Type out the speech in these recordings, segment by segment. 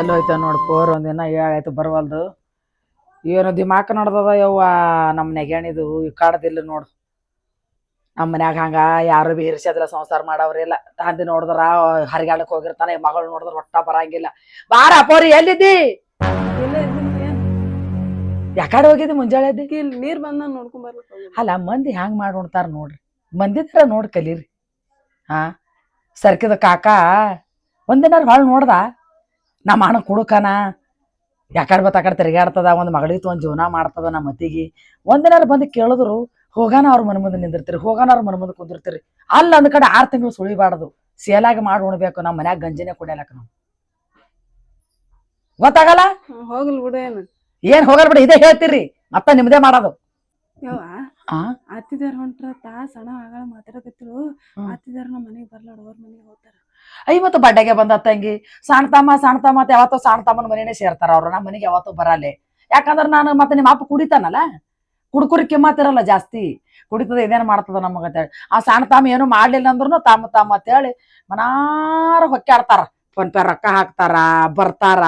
ಎಲ್ಲೋಯ್ತ ನೋಡ್, ಪೋರ್ ಒಂದಿನ ಹೇಳಾಯ್ತು ಬರವಲ್ದು. ಏನು ದಿಮಾಕ ನಡ್ದದ ಯವ್ವ ನಮ್ಮ ನೆಗೆಣಿದು ಕಾಡದಿಲ್ಲ ನೋಡು. ನಮ್ಮ ಮನ್ಯಾಗ ಹಂಗ ಯಾರು ಬಿ ಇರ್ಸಿದ್ರ ಸಂಸಾರ ಮಾಡವ್ರಿಲ್ಲ ತಂದೆ ನೋಡಿದ್ರ ಹರಿಗಾಡಕ್ ಹೋಗಿರ್ತಾನೆ, ಮಗಳು ನೋಡಿದ್ರ, ಒಟ್ಟ ಬರಂಗಿಲ್ಲ. ಬಾರ ಪೋರಿ, ಎಲ್ಲಿದ್ದಿ? ಯಾಕಡೆ ಹೋಗಿದ್ದೆ ಮುಂಜಾಳೆ ಇಲ್ಲಿ ನೀರ್ ಬಂದ ನೋಡ್ಕೊಂಡ್ ಬರ್ಲಿಕ್ಕೆ. ಅಲ್ಲ ಮಂದಿ ಹ್ಯಾಂಗ್ ಮಾಡಿ ಉಣ್ತಾರ ನೋಡ್ರಿ. ಮಂದಿ ತರ ನೋಡ್ ಕಲೀರಿ. ಹಾ ಸರ್ಕಿದ ಕಾಕ ಒಂದಿನಾರ ಭಾಳ ನೋಡ್ದ ನಮ್ಮ ಅಣ್ಣ ಕುಡುಕನ. ಯಾಕಡೆ ಬತ್ತ ಆಕಡೆ ತಿರುಗಾಡ್ತದ ಒಂದು ಮಗಳಿಗೆ ಒಂದು ಜೀವನ ಮಾಡ್ತದ ನಮ್ಮ ಮತ್ತಿಗೆ ಒಂದಿನಾರ ಬಂದು ಕೇಳಿದ್ರು ಹೋಗಾನ ಅವ್ರ ಮನೆ ಮುಂದೆ ನಿಂದಿರ್ತೀರಿ ಹೋಗಾನ ಅವ್ರ ಮನೆ ಮುಂದೆ ಕುಂದಿರ್ತೀರಿ. ಅಲ್ಲ ಅಂದ ಕಡೆ ಆರು ತಿಂಗಳು ಸುಳಿಬಾರ್ದು. ಸೇಲಾಗಿ ಮಾಡಿ ಉಣ್ಬೇಕು ನಮ್ಮ ಮನ್ಯಾಗ ಗಂಜಿನೇ ಕುಡಿಯಲಕ್ಕ ನಾವು. ಗೊತ್ತಾಗಲ್ಲ? ಹೋಗಲ್ ಹೋಗ್ಲಿ ಬಿಡು ಏನು ಹೋಗಲ್ ಬಿಡಿ ಇದೇ ಹೇಳ್ತೀರಿ. ಮತ್ತ ನಿಮ್ದೇ ಮಾಡೋದು. ಯವ್ವ ಆ? ಅತ್ತಿದಾರ ಹೊಂಟ್ರ ತಾ ಸಣ್ಣ ಆಗಳ ಮಾತಾಡಕತ್ತಿರು. ಅತ್ತಿದಾರ ನಮ್ಮ ಮನೆಗೆ ಬರ್ಲಾಡ ಅವ್ರ ಮನೆಗೆ ಹೋಗ್ತಾರ. ಐ ಮತ್ತು ಬಡ್ಡೆಗೆ ಬಂದ ತಂಗಿ. ಸಣ್ಣ ತಮ್ಮ ಸಣ್ಣ ತಮ್ಮ ಅಂತ ಯಾವತ್ತೋ ಸಣ್ಣ ತಮ್ಮನ ಮನೆನೇ ಸೇರ್ತಾರ ಅವ್ರು. ನಮ್ಮ ಮನೆಗೆ ಯಾವತ್ತೂ ಬರಲ್ಲೇ. ಯಾಕಂದ್ರೆ ನಾನು ಮತ್ತೆ ನಿಮ್ಮ ಅಪ್ಪ ಕುಡಿತಾನಲ್ಲ? ಕುಡ್ಕುರಿ ಕಿಮ್ಮತ್ತಿರಲ್ಲ ಜಾಸ್ತಿ. ಕುಡಿತದ ಇದೇನು ಮಾಡ್ತದ ನಮಗ ಆ ಸಣ್ಣ ತಮ್ಮ ಏನು ಮಾಡ್ಲಿಲ್ಲ ಅಂದ್ರೂ ತಾಮ ತಮ್ಮ ಅಂತೇಳಿ ಮನಾರ ಹೊಕ್ಕಾಡ್ತಾರ ಫೋನ್ ಪೇ ರೊಕ್ಕ ಹಾಕ್ತಾರ ಬರ್ತಾರ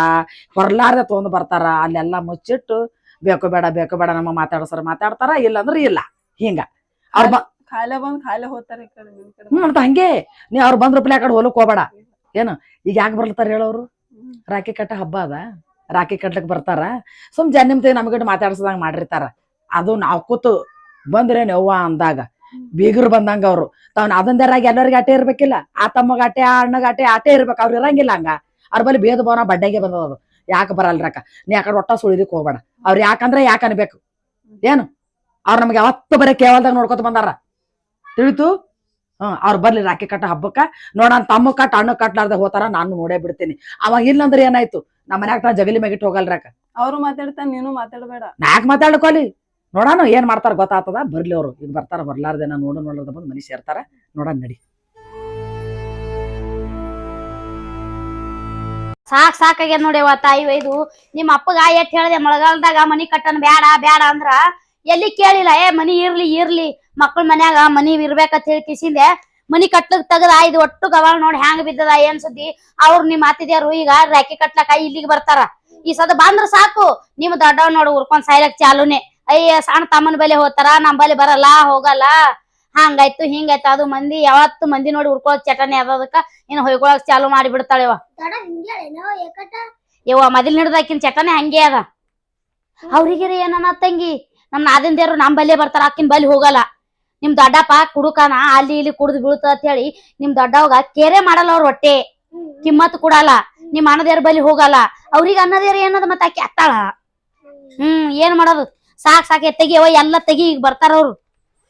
ಹೊರ್ಲಾರ್ದೆ ತೊಗೊಂಡು ಬರ್ತಾರ ಅಲ್ಲೆಲ್ಲ ಮುಚ್ಚಿಟ್ಟು ಬೇಕು ಬೇಡ ಬೇಕು ಬೇಡ ನಮ್ಮ ಮಾತಾಡ್ಸರ ಮಾತಾಡ್ತಾರ ಇಲ್ಲಂದ್ರೆ ಇಲ್ಲ. ಹಿಂಗ. ಅವ್ರ ಖಾಲೆ ಬಂದ್ ಖಾಲೆ ಹೋಗ್ತಾರೆ ಹ್ಮ್ ಅಂತ ಹಂಗೆ. ನೀ ಅವ್ರು ಬಂದ್ರ ಪ್ಲೇ ಕಡೆ ಹೋಲಕ್ ಹೋಗ್ಬೇಡ. ಏನು? ಈಗ ಯಾಕೆ ಬರ್ಲತ್ತಾರ ಹೇಳೋರು ರಾಕಿ ರಾಖಿ ಕಟ್ಟ ಹಬ್ಬ ಅದ. ರಾಕಿ ಕಟ್ಲಕ್ ಬರ್ತಾರ. ಸುಮ್ ಜನ ನಿಮ್ತೆ ನಮ್ಗಿಟ್ಟು ಮಾತಾಡ್ಸದಂಗ ಮಾಡಿರ್ತಾರ. ಅದು ನಾವು ಕೂತು ಬಂದ್ರೆ ಯವ್ವ ಅಂದಾಗ. ಬೀಗರು ಬಂದಂಗ ಅವ್ರು. ತಾವ್ ಅದೊಂದರಾಗಿ ಎಲ್ಲರಿಗೆ ಅಟೆ ಇರ್ಬೇಕಿಲ್ಲ. ಆ ತಮ್ಮಗ ಅಟೆ ಆ ಅಣ್ಣಗ ಅಟೆ ಅಟೆ ಇರ್ಬೇಕು ಅವ್ರು ಇರಂಗಿಲ್ಲ ಹಂಗ. ಅವ್ರ ಬಲ್ಲಿ ಬೇದ ಭವನ ಬಡ್ಡೆಗೆ ಬಂದದ ಯಾಕೆ ಬರಲ್ರಕ್ಕ ನೀ ಯಾಕಡೆ ಕಡೆ ಒಟ್ಟ ಸುಳಿದಕ್ ಹೋಗ್ಬೇಡ. ಅವ್ರು ಯಾಕಂದ್ರೆ ಯಾಕೆ ಅನ್ಬೇಕು? ಏನು? ಅವ್ರು ನಮ್ಗೆ ಯಾವತ್ತು ಬರೀ ಕೇವಲದಾಗ ನೋಡ್ಕೊತ ಬಂದಾರ. ತಿಳಿತು? ಹ್ಮ್ ಅವ್ರು ಬರ್ಲಿ ರಾಖಿ ಕಟ್ಟ ಹಬ್ಬಕ್ಕ ನೋಡಣ ತಮ್ಮ ಕಟ್ಟ ಅಣ್ಣ ಕಟ್ಲಾರ್ದೆ ಹೋತಾರ ನಾನು ನೋಡೇ ಬಿಡ್ತೀನಿ. ಅವಾಗ ಇಲ್ಲಂದ್ರೆ ಏನಾಯ್ತು? ನಮ್ಮ ಮನ್ಯಾಗ ಜಗಲಿ ಮ್ಯಾಗಿಟ್ಟು ಹೋಗಲ್ರಾಕ ಅವ್ರು ಮಾತಾಡ್ತಾನೆ ನೀನು ಮಾತಾಡಬೇಡ. ನಾಕ್ ಮಾತಾಡ್ಕೊಲಿ. ನೋಡೋಣ ಏನ್ ಮಾಡ್ತಾರ ಗೊತ್ತಾಗ್ತದ? ಬರ್ಲಿ ಅವರು. ಈಗ ಬರ್ತಾರ, ಬರ್ಲಾರ್ದೆ ನಾ ನೋಡ ನೋಡ್ಲಾರ್ದ ಬಂದು ಮನಿ ಸೇರ್ತಾರ. ನೋಡೋಣ ನಡಿ. ಸಾಕ್ ಸಾಕಾಗ್ಯದ ಅವ ತಾಯಿ ಒಯ್ದು. ನಿಮ್ಮ ಅಪ್ಪಗ ಎಟ್ ಹೇಳ್ದೆ, ಮಳೆಗಾಲದಾಗ ಮನಿ ಕಟ್ಟನ್ ಬ್ಯಾಡ ಬ್ಯಾಡ ಅಂದ್ರ ಎಲ್ಲಿ ಕೇಳಿಲ್ಲ, ಏ, ಮನಿ ಇರ್ಲಿ ಇರ್ಲಿ. ಮಕ್ಳ ಮನ್ಯಾಗ ಮನಿ ಇರ್ಬೇಕಂತ ಹೇಳಿ ಕಿಸಿಂದೆ, ಮನಿ ಕಟ್ಲಕ್ ತೆಗದ ಇದು ಒಟ್ಟು ಗವಾಳ್ ನೋಡಿ ಹ್ಯಾಂಗ ಬಿದ್ದದ, ಏನ್ ಸುದ್ದಿ? ಅವ್ರು ನಿಮ್ ಮಾತಿದ್ಯಾರು, ಈಗ ರಾಕಿ ಕಟ್ಲಕ ಇಲ್ಲಿಗೆ ಬರ್ತಾರ. ಈ ಸದ ಬಂದ್ರ ಸಾಕು. ನಿಮ್ ದೊಡ್ಡವ್ ನೋಡು ಉರ್ಕೊಂಡ್ ಸಾಯ್ಲಕ್ ಚಾಲುನೆ. ಅಯ್ಯ ಸಣ್ಣ ತಮ್ಮನ ಬಲೆ ಹೋತಾರ ನಮ್ ಬಲಿ ಬರಲ್ಲ ಹೋಗಲ್ಲ. ಹಂಗಾಯ್ತು ಹಿಂಗಾಯ್ತು ಅದು ಮಂದಿ ಯಾವತ್ತು ಮಂದಿ ನೋಡಿ ಉರ್ಕೊಳಕ್ ಚಟನೆ ಅದಕ್ಕ ಇನ್ನು ಹೊಯ್ಕೊಳಕ್ ಚಾಲು ಮಾಡಿ ಬಿಡ್ತಾಳೆವ ಯವ್ವ ಮೊದಲ್ ಹಿಡ್ದಾಕಿನ ಚಟನೆ ಹಂಗೆ ಅದ. ಅವ್ರಿಗೆ ಏನನ ತಂಗಿ ನಮ್ ದೇವ್ರು ನಮ್ ಬಲ್ಲೇ ಬರ್ತಾರ ಆಕಿನ ಬಲಿ ಹೋಗಲ್ಲ. ನಿಮ್ ದೊಡ್ಡಪ್ಪ ಕುಡುಕನ ಅಲ್ಲಿ ಇಲ್ಲಿ ಕುಡ್ದು ಬೀಳ್ತ ಅಂತ ಹೇಳಿ ನಿಮ್ ದೊಡ್ಡವಾಗ ಕೇರೆ ಮಾಡಲ್ಲ ಅವ್ರ ಹೊಟ್ಟೆ. ಕಿಮ್ಮತ್ ಕೊಡಲ್ಲ. ನಿಮ್ ಅಣ್ಣದೇರ್ ಬಲಿ ಹೋಗಲ್ಲ. ಅವ್ರಿಗೆ ಅನ್ನದೇರ್ ಏನದ ಮತ್ತೆ ಆಕಿ ಅತ್ತಾಳ? ಹ್ಮ್ ಏನ್ ಮಾಡೋದು? ಸಾಕ್ ಸಾಕ್ ತೆಗಿ ಅವ ಎಲ್ಲ ತೆಗಿ ಈಗ ಬರ್ತಾರ ಅವ್ರು.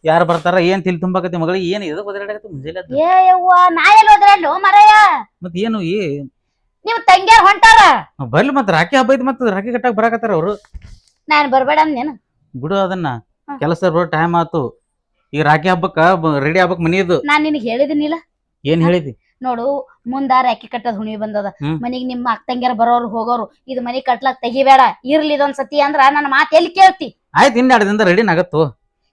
ಯಾರು ಬರ್ತಾರ ಏನ್ ತಿಳಿ ತುಂಬಾಕತಿ ಮಗಳಿಗೆ? ಏನ್ ಇದು ಒದರಾಡಕತ್ತಿ ಮುಂಜಾನೆ ಎದ್ದು? ಏ ಯವ್ವ ನಾ ಎಲ್ಲಿ ಹೋದ್ರಲ್ಲೋ ಮರಯ್ಯ ಮತ್ ಏನು ಈ ತಂಗ್ಯಾರ್ ಹೊಂಟಾರ? ಬರ್ಲಿ ಮತ್ ರಾಕಿ ಹಬ್ಬ ಐತಿ ಮತ್ ರಾಖಿ ಕಟ್ಟಾಕ ಬರಾಕತ್ತಾರ ಅವ್ರು. ನಾನ್ ಬರ್ಬೇಡ ಅಂದೇನು ಬಿಡು ಅದನ್ನ. ಕೆಲಸ ಬರೋ ಟೈಮ್ ಆತು. ಈಗ ರಾಖಿ ಹಬ್ಬಕ್ಕ ರೆಡಿ ಆಗ್ಬೇಕ್ ಮನಿದು. ನಾನ್ ನಿನಗ್ ಹೇಳಿದಿನಿಲ್ಲ. ಏನ್ ಹೇಳಿದಿ? ನೋಡು ಮುಂದ ಅಕ್ಕಿ ಕಟ್ಟದ ಹುಣಿ ಬಂದದ. ಹ್ಮ್. ಮನಿಗ್ ನಿಮ್ಮ ಅಕ್ಕಂಗ್ಯಾರ ಬರೋರು ಹೋಗೋರು ಇದು ಮನಿ ಕಟ್ಲಕ್ ತೆಗಿಬೇಡ ಇರ್ಲಿ ಇದೊಂದ್ ಸತಿ ಅಂದ್ರ ನನ್ನ ಮಾತು ಎಲ್ಲಿ ಕೇಳ್ತಿ? ಆಯ್ತು ದಿನದ ರೆಡಿ ನಗತ್ತು.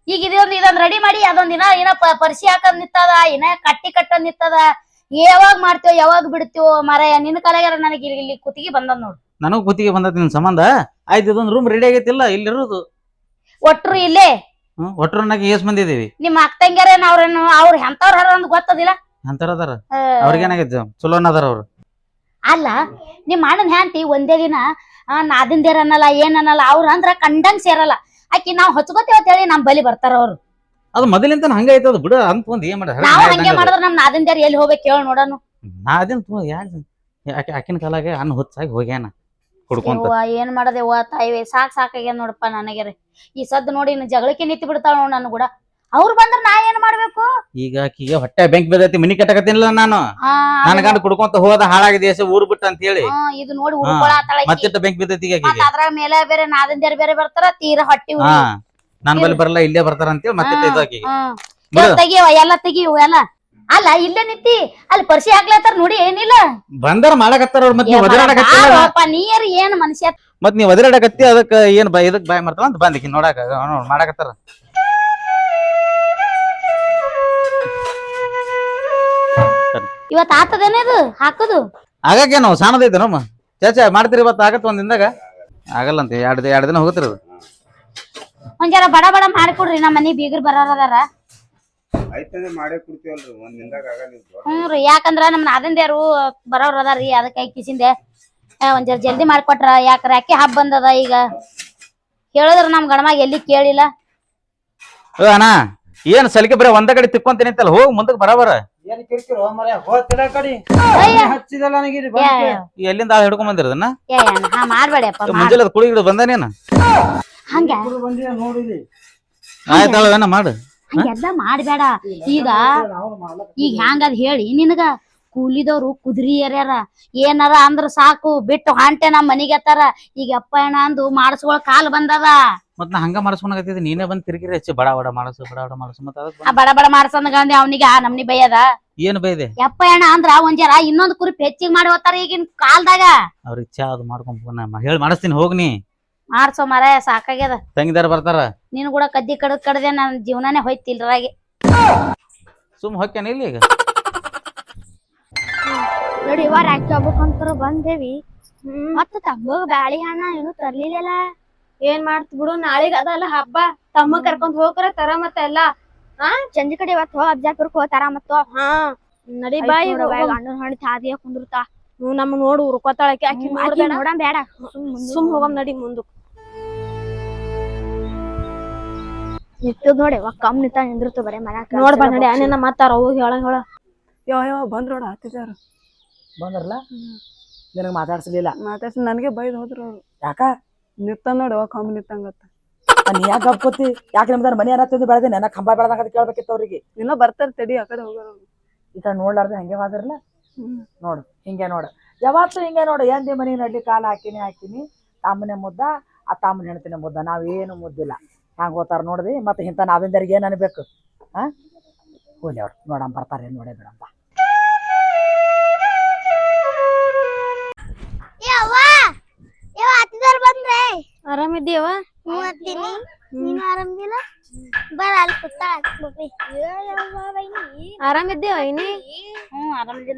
ಈಗ ಇದೊಂದು ಇದೊಂದ್ ರೆಡಿ ಮಾಡಿ ಅದೊಂದ್ ದಿನ ಏನ ಪ- ಪರಿಸಿ ಹಾಕದ್ ನಿತ್ತದ ಏನ ಕಟ್ಟಿ ಕಟ್ಟದ್ ನಿತ್ತದ ಯಾವಾಗ ಮಾಡ್ತೇವ ಯಾವಾಗ ಬಿಡ್ತೇವೋ ಮಾರಾಯ ನಿನ್ನ ಕಲೆಗಾರ ನನಗೆ ಇಲ್ಲಿ ಇಲ್ಲಿ ಕುತ್ತಿಗೆ ಬಂದದ್ ನೋಡು. ನನಗ್ ಕುತ್ತಿಗೆ ಬಂದದ ನಿನ್ ಸಂಬಂಧ? ಆಯ್ತು ಇದೊಂದು ರೂಮ್ ರೆಡಿ ಆಗೈತಿಲ್ಲ ಇಲ್ಲಿರೋದು ಒಟ್ರು ಇಲ್ಲೇ? ಒಟ್ರು ಒಟ್ಟರನ್ನಾಗಿ ಏಸ್ ಮಂದಿ ಇದೀವಿ? ನಿಮ್ಮ ಅಕ್ಕಂಗ್ಯಾರೇನ ಅವ್ರೇನು ಅವ್ರ ಎಂತವ್ರ ಹರ ಅಂತ ಗೊತ್ತದಿಲ್ಲ? ಅಂತಾರ ಅದಾರ? ಅವ್ರಿಗೇನಾಗೈತಿ ಚಲೋನ ಅದಾರ ಅವ್ರು? ಅಲ್ಲ ನಿಮ್ಮ ಅಣ್ಣನ ಹ್ಯಾಂತಿ ಒಂದೇ ದಿನ ನಾದಿಂದೇರ ಅನ್ನಲ್ಲ ಏನ್ ಅನ್ನಲ್ಲ ಅವ್ರ ಅಂದ್ರ ಕಂಡಂಗ್ ಸೇರಲ್ಲ. ಆಕಿ ನಾವ್ ಹಚ್ಕೋತೇವ ಹೇಳಿ ನಮ್ ಬಲಿ ಬರ್ತಾರ ಅವ್ರು. ಅದು ಮೊದಲಿಂದ ಹಂಗ ಐತಿ ಅದು ಬಿಡು ಅಂತ ಒಂದ್ ಏನ್ ಮಾಡ ನಾವು ಹಂಗೆ ಮಾಡಿದ್ರ ನಮ್ ನಾದಿಂದೇರ್ ಎಲ್ಲಿ ಹೋಗ್ಬೇಕು ಹೇಳ ನೋಡನು. ನಾದಿನ್ ತುಂಬ ಯಾರು ಆಕೆ ಆಕಿನ ಕಾಲಾಗೆ ಅನ್ನ ಹೊಚ್ಚಾಗಿ ಹೋಗ್ಯಾನ ಕುಡ್ಕೊಂತ. ಯವ್ವ ಏನ್ ಮಾಡದೆವ್ವ ಸಾಕ್ ಸಾಕ್ ಸಾಕಾಗ್ಯ ನೋಡಪ್ಪ ನನಗೆ ಈ ಸದ್ದು ನೋಡಿ ಇನ್ನು ಜಗಳಕ್ಕೆ ನಿಂತು ಬಿಡ್ತಾಳ ನೋಡ್ ನನ್ ಕೂಡ. ಅವ್ರು ಬಂದ್ರ ನಾ ಏನ್ ಮಾಡ್ಬೇಕು? ಈಗ ಆಕಿಗೆ ಹೊಟ್ಟೆ ಬೆಂಕಿ ಬಿದ್ದೈತಿ ಮನಿ ಕಟ್ಟಕತ್ತಿನಿಲ್ಲ ನಾನು. ಆ, ಗಂಡ ಕುಡ್ಕೊಂತ ಹೋದ ಹಾಳಾಗಿದೆ ದೇಶ ಊರ್ ಬಿಟ್ಟ ಅಂತ ಹೇಳಿ ಆ, ಇದು ನೋಡಿ ಉಳ್ಕೊಳತ್ತಾಳ. ಮತ್ತಿಟ್ಟ ಬೆಂಕಿ ಬಿದ್ದೈತಿ ಈಗ ಮತ್ತ್ ಆಕಿಗೆ ಅದ್ರ ಮೇಲೆ ಬೇರೆ ನಾದಿಂದೇರ್ ಬೇರೆ ಬರ್ತಾರ ತೀರಾ ಹೊಟ್ಟಿ. ಹಾ ನನ್ ಬಲ್ಲಿ ಬರಲ್ಲ ಇಲ್ಲೇ ಬರ್ತಾರ ಅಂತೇಳಿ ಹೇಳಿ ಮತ್ತೆ ಆಕಿಗೆ. ಬಿಡು. ತೆಗಿಯವ ಎಲ್ಲ ತೆಗಿಯವ ಎಲ್ಲ. ಅಲ್ಲ ಇಲ್ಲೇ ನಿಂತಿ ಅಲ್ಲಿ ಪರಿಸಿ ಹಾಕ್ಲತ್ತಾರ ನೋಡಿ ಏನಿಲ್ಲ. ಬಂದಾರ ಮಾಡಕತ್ತಾರ ಅವ್ರ ಮತ್ ನೀವ್ ಏ ಒದರಾಡಕತ್ತಿಲ್ಲ ಬಾರಪ್ಪ, ನೀರ್ ಏನ್ ಮನುಷ್ಯ? ಮತ್ ನೀವ್ ಒದರಾಡಕತ್ತಿ ಅದಕ್ಕ ಏನ್ ಬಾ ಇದಕ್ ಬಾಯ್ ಮಾಡ್ತಾರ ಅಂತ ಬಂದಿಕಿ ನೋಡಾಕ ನೋಡ್ ಮಾಡಕತ್ತಾರ. ಇವತ್ ಆತದೇನೆ ಹಾಕುದು? ಆಗಕ್ಕೆ ನಾವು ಸಣ್ಣದೈತೆ ನಮ್ಮ. ಚಾಚಾ ಮಾಡ್ತೀರಿ ಇವತ್ತು ಆಗತ್ತೆ ಒಂದ್ ಆಗಲ್ಲ ಅಂತ ಎರಡು ಎರಡು ದಿನ ಹೋಗತ್ರಿ ಅದು. ಒಂದ್ ಜರ ಬಡ ಬಡ ಮಾಡ್ಕೊಡ್ರಿ ನಮ್ಮ ಮನಿ ಬೀಗರ್ ಬರೋರದಾರ. ಆಯ್ತಂದ್ರೆ ಮಾಡೇ ಕೊಡ್ತೀವಲ್ರಿ ಒಂದ್ ದಿನದಾಗ ಆಗಲ್ಲ ಇದು. ಹ್ಞೂ ರೀ ಯಾಕಂದ್ರ ನಮ್ ನಾದಂದ್ಯಾರು ಬರೋರ್ ರೀ ಅದಕ್ಕೆ ಕಿಸಿಂದೆ. ಒಂದ್ ಜರ ಜಲ್ದಿ ಮಾಡ್ಕೊಟ್ರ ಯಾಕ್ರ ಯಾಕೆ ಹಬ್ಬ ಬಂದದ ಈಗ. ಹೇಳಿದ್ರ ನಮ್ ಗಣಮಾಗ ಎಲ್ಲಿ ಕೇಳಿಲ್ಲ. ಏ ಅಣ್ಣ. ಏನ್ ಸಲಿಕೆ ಬರೀ ಒಂದ ಕಡೆ ತಿಕ್ಕೊಂತೀನಿ ಅಂತಲ್ಲ ಹೋಗ್ ಮುಂದಕ್ಕೆ ಬರಬರ. ಏನ್ ಕಿರ್ಕಿರು ಮರ ಹೋಗ್ತಿಲ್ಲ ಕಡಿ. ಹಚ್ಚಿದಲ್ಲ ನನಗೆ ಇಲ್ಲಿ ಯಾ, ಬಂದ್ಕೆ. ಯಾ, ಎಲ್ಲಿಂದ ಹಿಡ್ಕೊಂಡ್ ಬಂದಿರದನ್ನ? ಯಾ, ಯಾ, ಹಾ ಮಾಡ್ಬೇಡಪ್ಪ ಮಾಡ್- ಮುಂಜಾನೆ ಕುಳಿ ಬಂದಾನೇನ ಹಂಗ? ಆಯ್ತಾಳ ಏನ ಮಾಡು. ಹಂಗೆಲ್ಲ ಮಾಡ್ಬೇಡ. ಈಗ ನಾವು ಈಗ ಹ್ಯಾಂಗದ್ ಹೇಳಿ ನಿನಗ? ಕೂಲಿದವ್ರು ಕುದುರಿ ಏರ್ಯಾರ ಏನಾರ ಅಂದ್ರ ಸಾಕು ಬಿಟ್ಟು ಹಾಂಟೆ ನಮ್ ಮನಿಗೆ ಅತ್ತಾರ ಈಗ ಅಪ್ಪ ಏನ ಅಂದು ಮಾಡಿಸ್ಕೊಳ್ ಕಾಲ್ ಬಂದದ. ಮತ್ ನಾ ಹಂಗ ಮಾಡಿಸ್ಕೊಳಕತ್ತಿದ್ದೆ ನೀನೇ ಬಂದ್ ತಿರುಗಿರಿ ಹಚ್ಚಿ. ಬಡ ಬಡ ಮಾಡಸು ಬಡ ಬಡ ಮಾಡಸು. ಮತ್ತ ಆ ಬಡ ಬಡ ಮಾಡ್ಸಂದ ಗಂದಿ ಅವನಿಗೆ ಆ ನಮ್ನಿ ಬೈಯದ. ಏನ್ ಬೈದೆ? ಯಪ್ಪ ಏನ ಅಂದ್ರ ಒಂದ್ ಜರ ಇನ್ನೊಂದ್ ಕುರಿಪ್ ಹೆಚ್ಚಿಗೆ ಮಾಡಿ ಹೋತಾರ ಈಗಿನ ಕಾಲದಾಗ. ಅವ್ರ ಚಾ ಅದು ಮಾಡ್ಕೊಂಡ್ ಹೇಳಿ ಮಾಡಿಸ್ತೀನಿ ಹೋಗ್ನಿ ಮಾಡ್ಸೋ ಮರ ಸಾಕಾಗ್ಯದ. ತಂಗಿದಾರ ಬರ್ತಾರ? ನೀನು ಕೂಡ ಕದ್ದಿ ಕಡದ್ ಕಡ್ದೆ ನನ್ ಜೀವನಾನೇ ಹೋಯ್ತಿಲ್ರಾಗೆ. ಸುಮ್ ಹೊಕ್ಕೇನ ಇಲ್ಲಿ ಈಗ? ನೋಡಿ ಇವಾಗ ಬಂದೇವಿ. ಮತ್ತ ತಮ್ಮಗ ಬ್ಯಾಳಿ ಹಣ್ಣ ಏನು ತರ್ಲಿಲ್ಲ ಏನ್ ಮಾಡ್ತ ಬಿಡು ನಾಳೆಗ್ ಅದಲ್ಲ ಹಬ್ಬ. ತಮ್ಮ ಕರ್ಕೊಂಡ್ ಹೋಗ್ರ ತರ ಎಲ್ಲಾ. ಎಲ್ಲ ಚಂದಿ ಕಡೆ ಇವತ್ತು ಹೋಗಿ ಅಬ್ಜಾಪುರಕ್ ಹೋತಾರ ಮತ್ತ ಹಾ. ನಡಿ ಬಾಯಿ ಅಣ್ಣನ ಹಣ್ಣು ತಾದಿಯ ಕುಂದಿರ್ತಾ. ನಮ್ ನೋಡು ಉರ್ಕೋತಾಳಕ್ಕೆ ಆಕಿ. ನೋಡ ಬೇಡ. ಸುಮ್ ಹೋಗಮ್ ನಡಿ ಮುಂದಕ್. ನಿಂತದ್ ನೋಡಿ ವಾ ಕಮ್ ನಿಂತ ನಿಂದಿರ್ತು ಬರೇ ಮನ್ಯಾಗ ನೋಡ್ ಬಾ ನಡಿ ಅಣ್ಣ ಮಾತಾರ ಹೋಗಿ ಹೇಳ ಹೇಳ. ಯೋ ಯಾವ ಬಂದ್ರೋಡ ಹತ್ತಿದಾರ ಬಂದ್ರಲ್ಲ? ನಿನಗೆ ಮಾತಾಡ್ಸಲಿಲ್ಲ? ಮಾತಾಡ್ಸ ನನಗೆ ಬೈದ್ ಹೋದ್ರು ಅವ್ರು. ಯಾಕ? ನಿತ್ತ ನೋಡುವ ಕಮ್ಮಿ ನಿತ್ತಂಗತ್ತ ನೀ ಯಾಕೆ ಯಾಕೆ ನಿಮ್ದಾರ ಮನೆ ಏನ ತಿಂದು ಬೆಳೆದೆ ನನ್ನ ಕಂಬ ಬೆಳೆದಂಗ ಅಂತ ಕೇಳ್ಬೇಕಿತ್ತು ಅವ್ರಿಗೆ. ಇನ್ನೂ ಬರ್ತಾರ ತಡಿ ಆ ಕಡೆ ಹೋಗೋರು. ಈ ಕಡೆ ನೋಡ್ಲಾರ್ದೆ ಹಂಗೆ ಹೋದ್ರಲ್ಲ. ನೋಡು ಹಿಂಗೆ ನೋಡು. ಯಾವತ್ತು ಹಿಂಗೆ ನೋಡು ಎಂದಿ ಮನೆ ನಡ್ಲಿ ಕಾಲ ಹಾಕಿನಿ ಹಾಕಿನಿ. ತಾಮನೆ ಮುದ್ದ ಆ ತಾಮನ ಹೆಣ್ತಿನ ಮುದ್ದ. ನಾವೇನು ಮುದ್ದಿಲ್ಲ. ಹ್ಯಾಂಗ ಹೋತಾರ ನೋಡ್ದಿ ಮತ್ತೆ ಇಂಥ ನಾವಿಂದರಿಗೆ ಏನು ಅನ್ಬೇಕು? ಹಾ ಹೋಲಿ ಅವ್ರು. ನೋಡಮ್ ಬರ್ತಾರೆ. ನೋಡೇ ಬಿಡಮ್ಮ ಹ್ಞೂ ನೀನು ಆರಾಮಿಲ್ಲ ಬರ ಅಲ್ಲಿ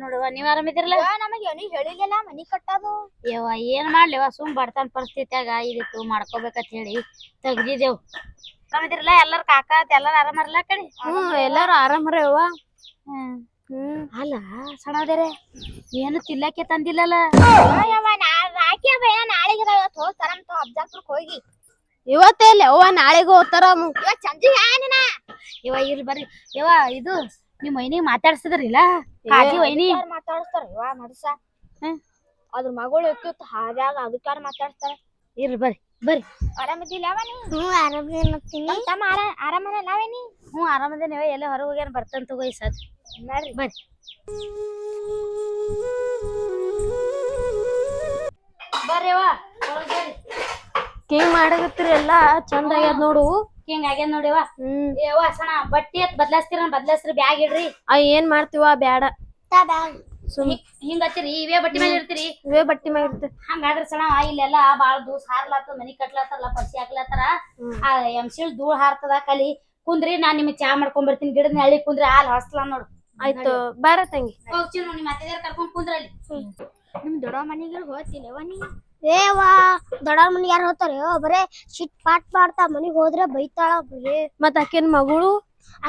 ನೋಡುವ. ನೀವು ಆರಾಮಿದಿರಲ್ಲ ನಮಗೆ ಏನು ಹೇಳಿಲ್ಲ ಮನಿ ಕಟ್ಟೋದು. ಯವ್ವ ಏನ್ ಮಾಡ್ಲಿವ ಸುಮ್ ಬಡತನ ಪರಿಸ್ಥಿತಿಯಾಗ ಇದಿತ್ತು ಮಾಡ್ಕೋಬೇಕಂತ ಹೇಳಿ ತೆಗ್ದಿದೇವ್ ಆರಾಮಿದಿರಲ್ಲ ಎಲ್ಲಾರ ಕಾಕ ಎಲ್ಲಾರ ಆರಾಮರಲ್ಲ ಕಡೆ? ಹ್ಮ್ ಎಲ್ಲಾರು ಆರಾಮರವ್ವ ಹ್ಮ್ ಹ್ಮ್. ಅಲ್ಲ ಸಣ್ಣ ಏನು ತಿಲ್ಲಕ್ಕೆ ತಂದಿಲ್ಲಲ್ಲ? ಯವ್ವ ಬೇಡ ನಾಳೆಗೆ ಇವತ್ತು ಹೋಗ್ತಾರ ಅಂತ ಹೋಗಿ. ಇವತ್ತೇ ಇಲ್ಲ ಅವ್ವ ನಾಳೆಗೆ ಹೋಗ್ತಾರ ಇವ ಸಂಜೆ ಏನಿನ ಇವ ಇಲ್ಲಿ ಬರ್ರಿ ಯವ್ವ ಇದು ನಿಮ್ ಮೈನಿ ಮಾತಾಡ್ಸಿದ್ರಿಲ್ಲ? ಕಾಜಿ ವೈನಿ? ಮಾತಾಡಿಸ್ತಾರ ನಡ್ಸ ಹ್ಮ್. ಅದ್ರ ಮಗಳು ಇರ್ತಿತ್ತು ಹಾದ್ಯಾಗ ಅದಕ್ಕಾರ ಮಾತಾಡ್ತಾರ ಇರ್ರಿ ಬರ್ರಿ ಬರ್ರಿ. ಆರಾಮದಿಲ್ಲ ಯಾವ ನೀ ಹ್ಞೂ ಆರಾಮದಿಲ್ಲ ತಮ್ಮ ಆರ ಆರಾಮದ ನಾವೇನಿ ಹ್ಞೂ ಆರಾಮದೇ ನೀವ ಎಲ್ಲ ಹೊರಗೆ ಹೋಗ್ಯಾನ ಬರ್ತಂತ ಹೋಗಿ ಸರ್ ಬರ್ರಿ. ಬರ್ರಿ. ಬರ್ರಿ ಯವ್ವ ಒಳಗ್ ಬರ್ರಿ ಹಿಂಗ್ ಮಾಡಕತ್ತೀರಿ ಎಲ್ಲಾ ಚಂದ ಆಗ್ಯದ ನೋಡು. ಹಿಂಗ ಆಗ್ಯದ ನೋಡಿವ ಹ್ಮ್. ಯವ್ವ ಸಣ್ಣ ಬಟ್ಟಿ ಅತ್ ಬದ್ಲಾಸ್ತೀರ ಬದ್ಲಾಸ್ರಿ ಬ್ಯಾಗ್ ಇಡ್ರಿ. ಆ ಏನ್ ಮಾಡ್ತೀವ ಬ್ಯಾಡ. ತಾ ಬ್ಯಾಗ್. ಸುಮ್ ಹಿಂಗ ಹಚ್ಚಿರಿ ಇವೇ ಬಟ್ಟಿ ಮೇಲೆ ಇರ್ತೀರಿ ಇವೇ ಬಟ್ಟಿ ಮ್ಯಾಗ ಹಂಗ ಮಾಡ್ರಿ ಸಣ್ಣ ಇಲ್ಲೆಲ್ಲ ಬಾಳ ದೂಸ್ ಹಾರ್ಲಾತ ಮನಿ ಕಟ್ಲಾತಾರಲ್ಲ ಪರ್ಸಿ ಹಾಕ್ಲಾತಾರ. ಆ ಎಂಸಿಳ್ ಧೂಳ್ ಹಾರ್ತದ ಕಲಿ. ಕುಂದ್ರಿ ನಾನ್ ನಿಮ್ಗೆ ಚಾ ಮಾಡ್ಕೊಂಡ್ ಬರ್ತೀನಿ ಗಿಡದ ಹಳ್ಳಿ ಕುಂದ್ರಿ ಹಾಲ್ ಹೊಸ್ಲಾ ನೋಡು. ಆಯ್ತು ಬಾರ ತಂಗಿ. ಹೋಗ್ತೀನಿ ನೋಡಿ ನಿಮ್ಮ ಅತ್ತೆದಾರ್ ಕರ್ಕೊಂಡ್ ಕುಂದ್ರಲ್ಲಿ ನಿಮ್ ದೊಡ್ಡ ಮನಿಗೆ ಹೋಗ್ತಿಲ್ಲ ನೀ ಏವಾ ದೊಡ್ಡ ಮನಿಗೆ ಯಾರು ಹೋಗ್ತಾರೆ? ಬರೇ ಶಿಟ್ ಪಾಟ್ ಮಾಡ್ತಾ ಮನಿಗ್ ಹೋದ್ರೆ ಬೈತಾಳ ಬರೇ. ಮತ್ ಆಕಿನ ಮಗಳು?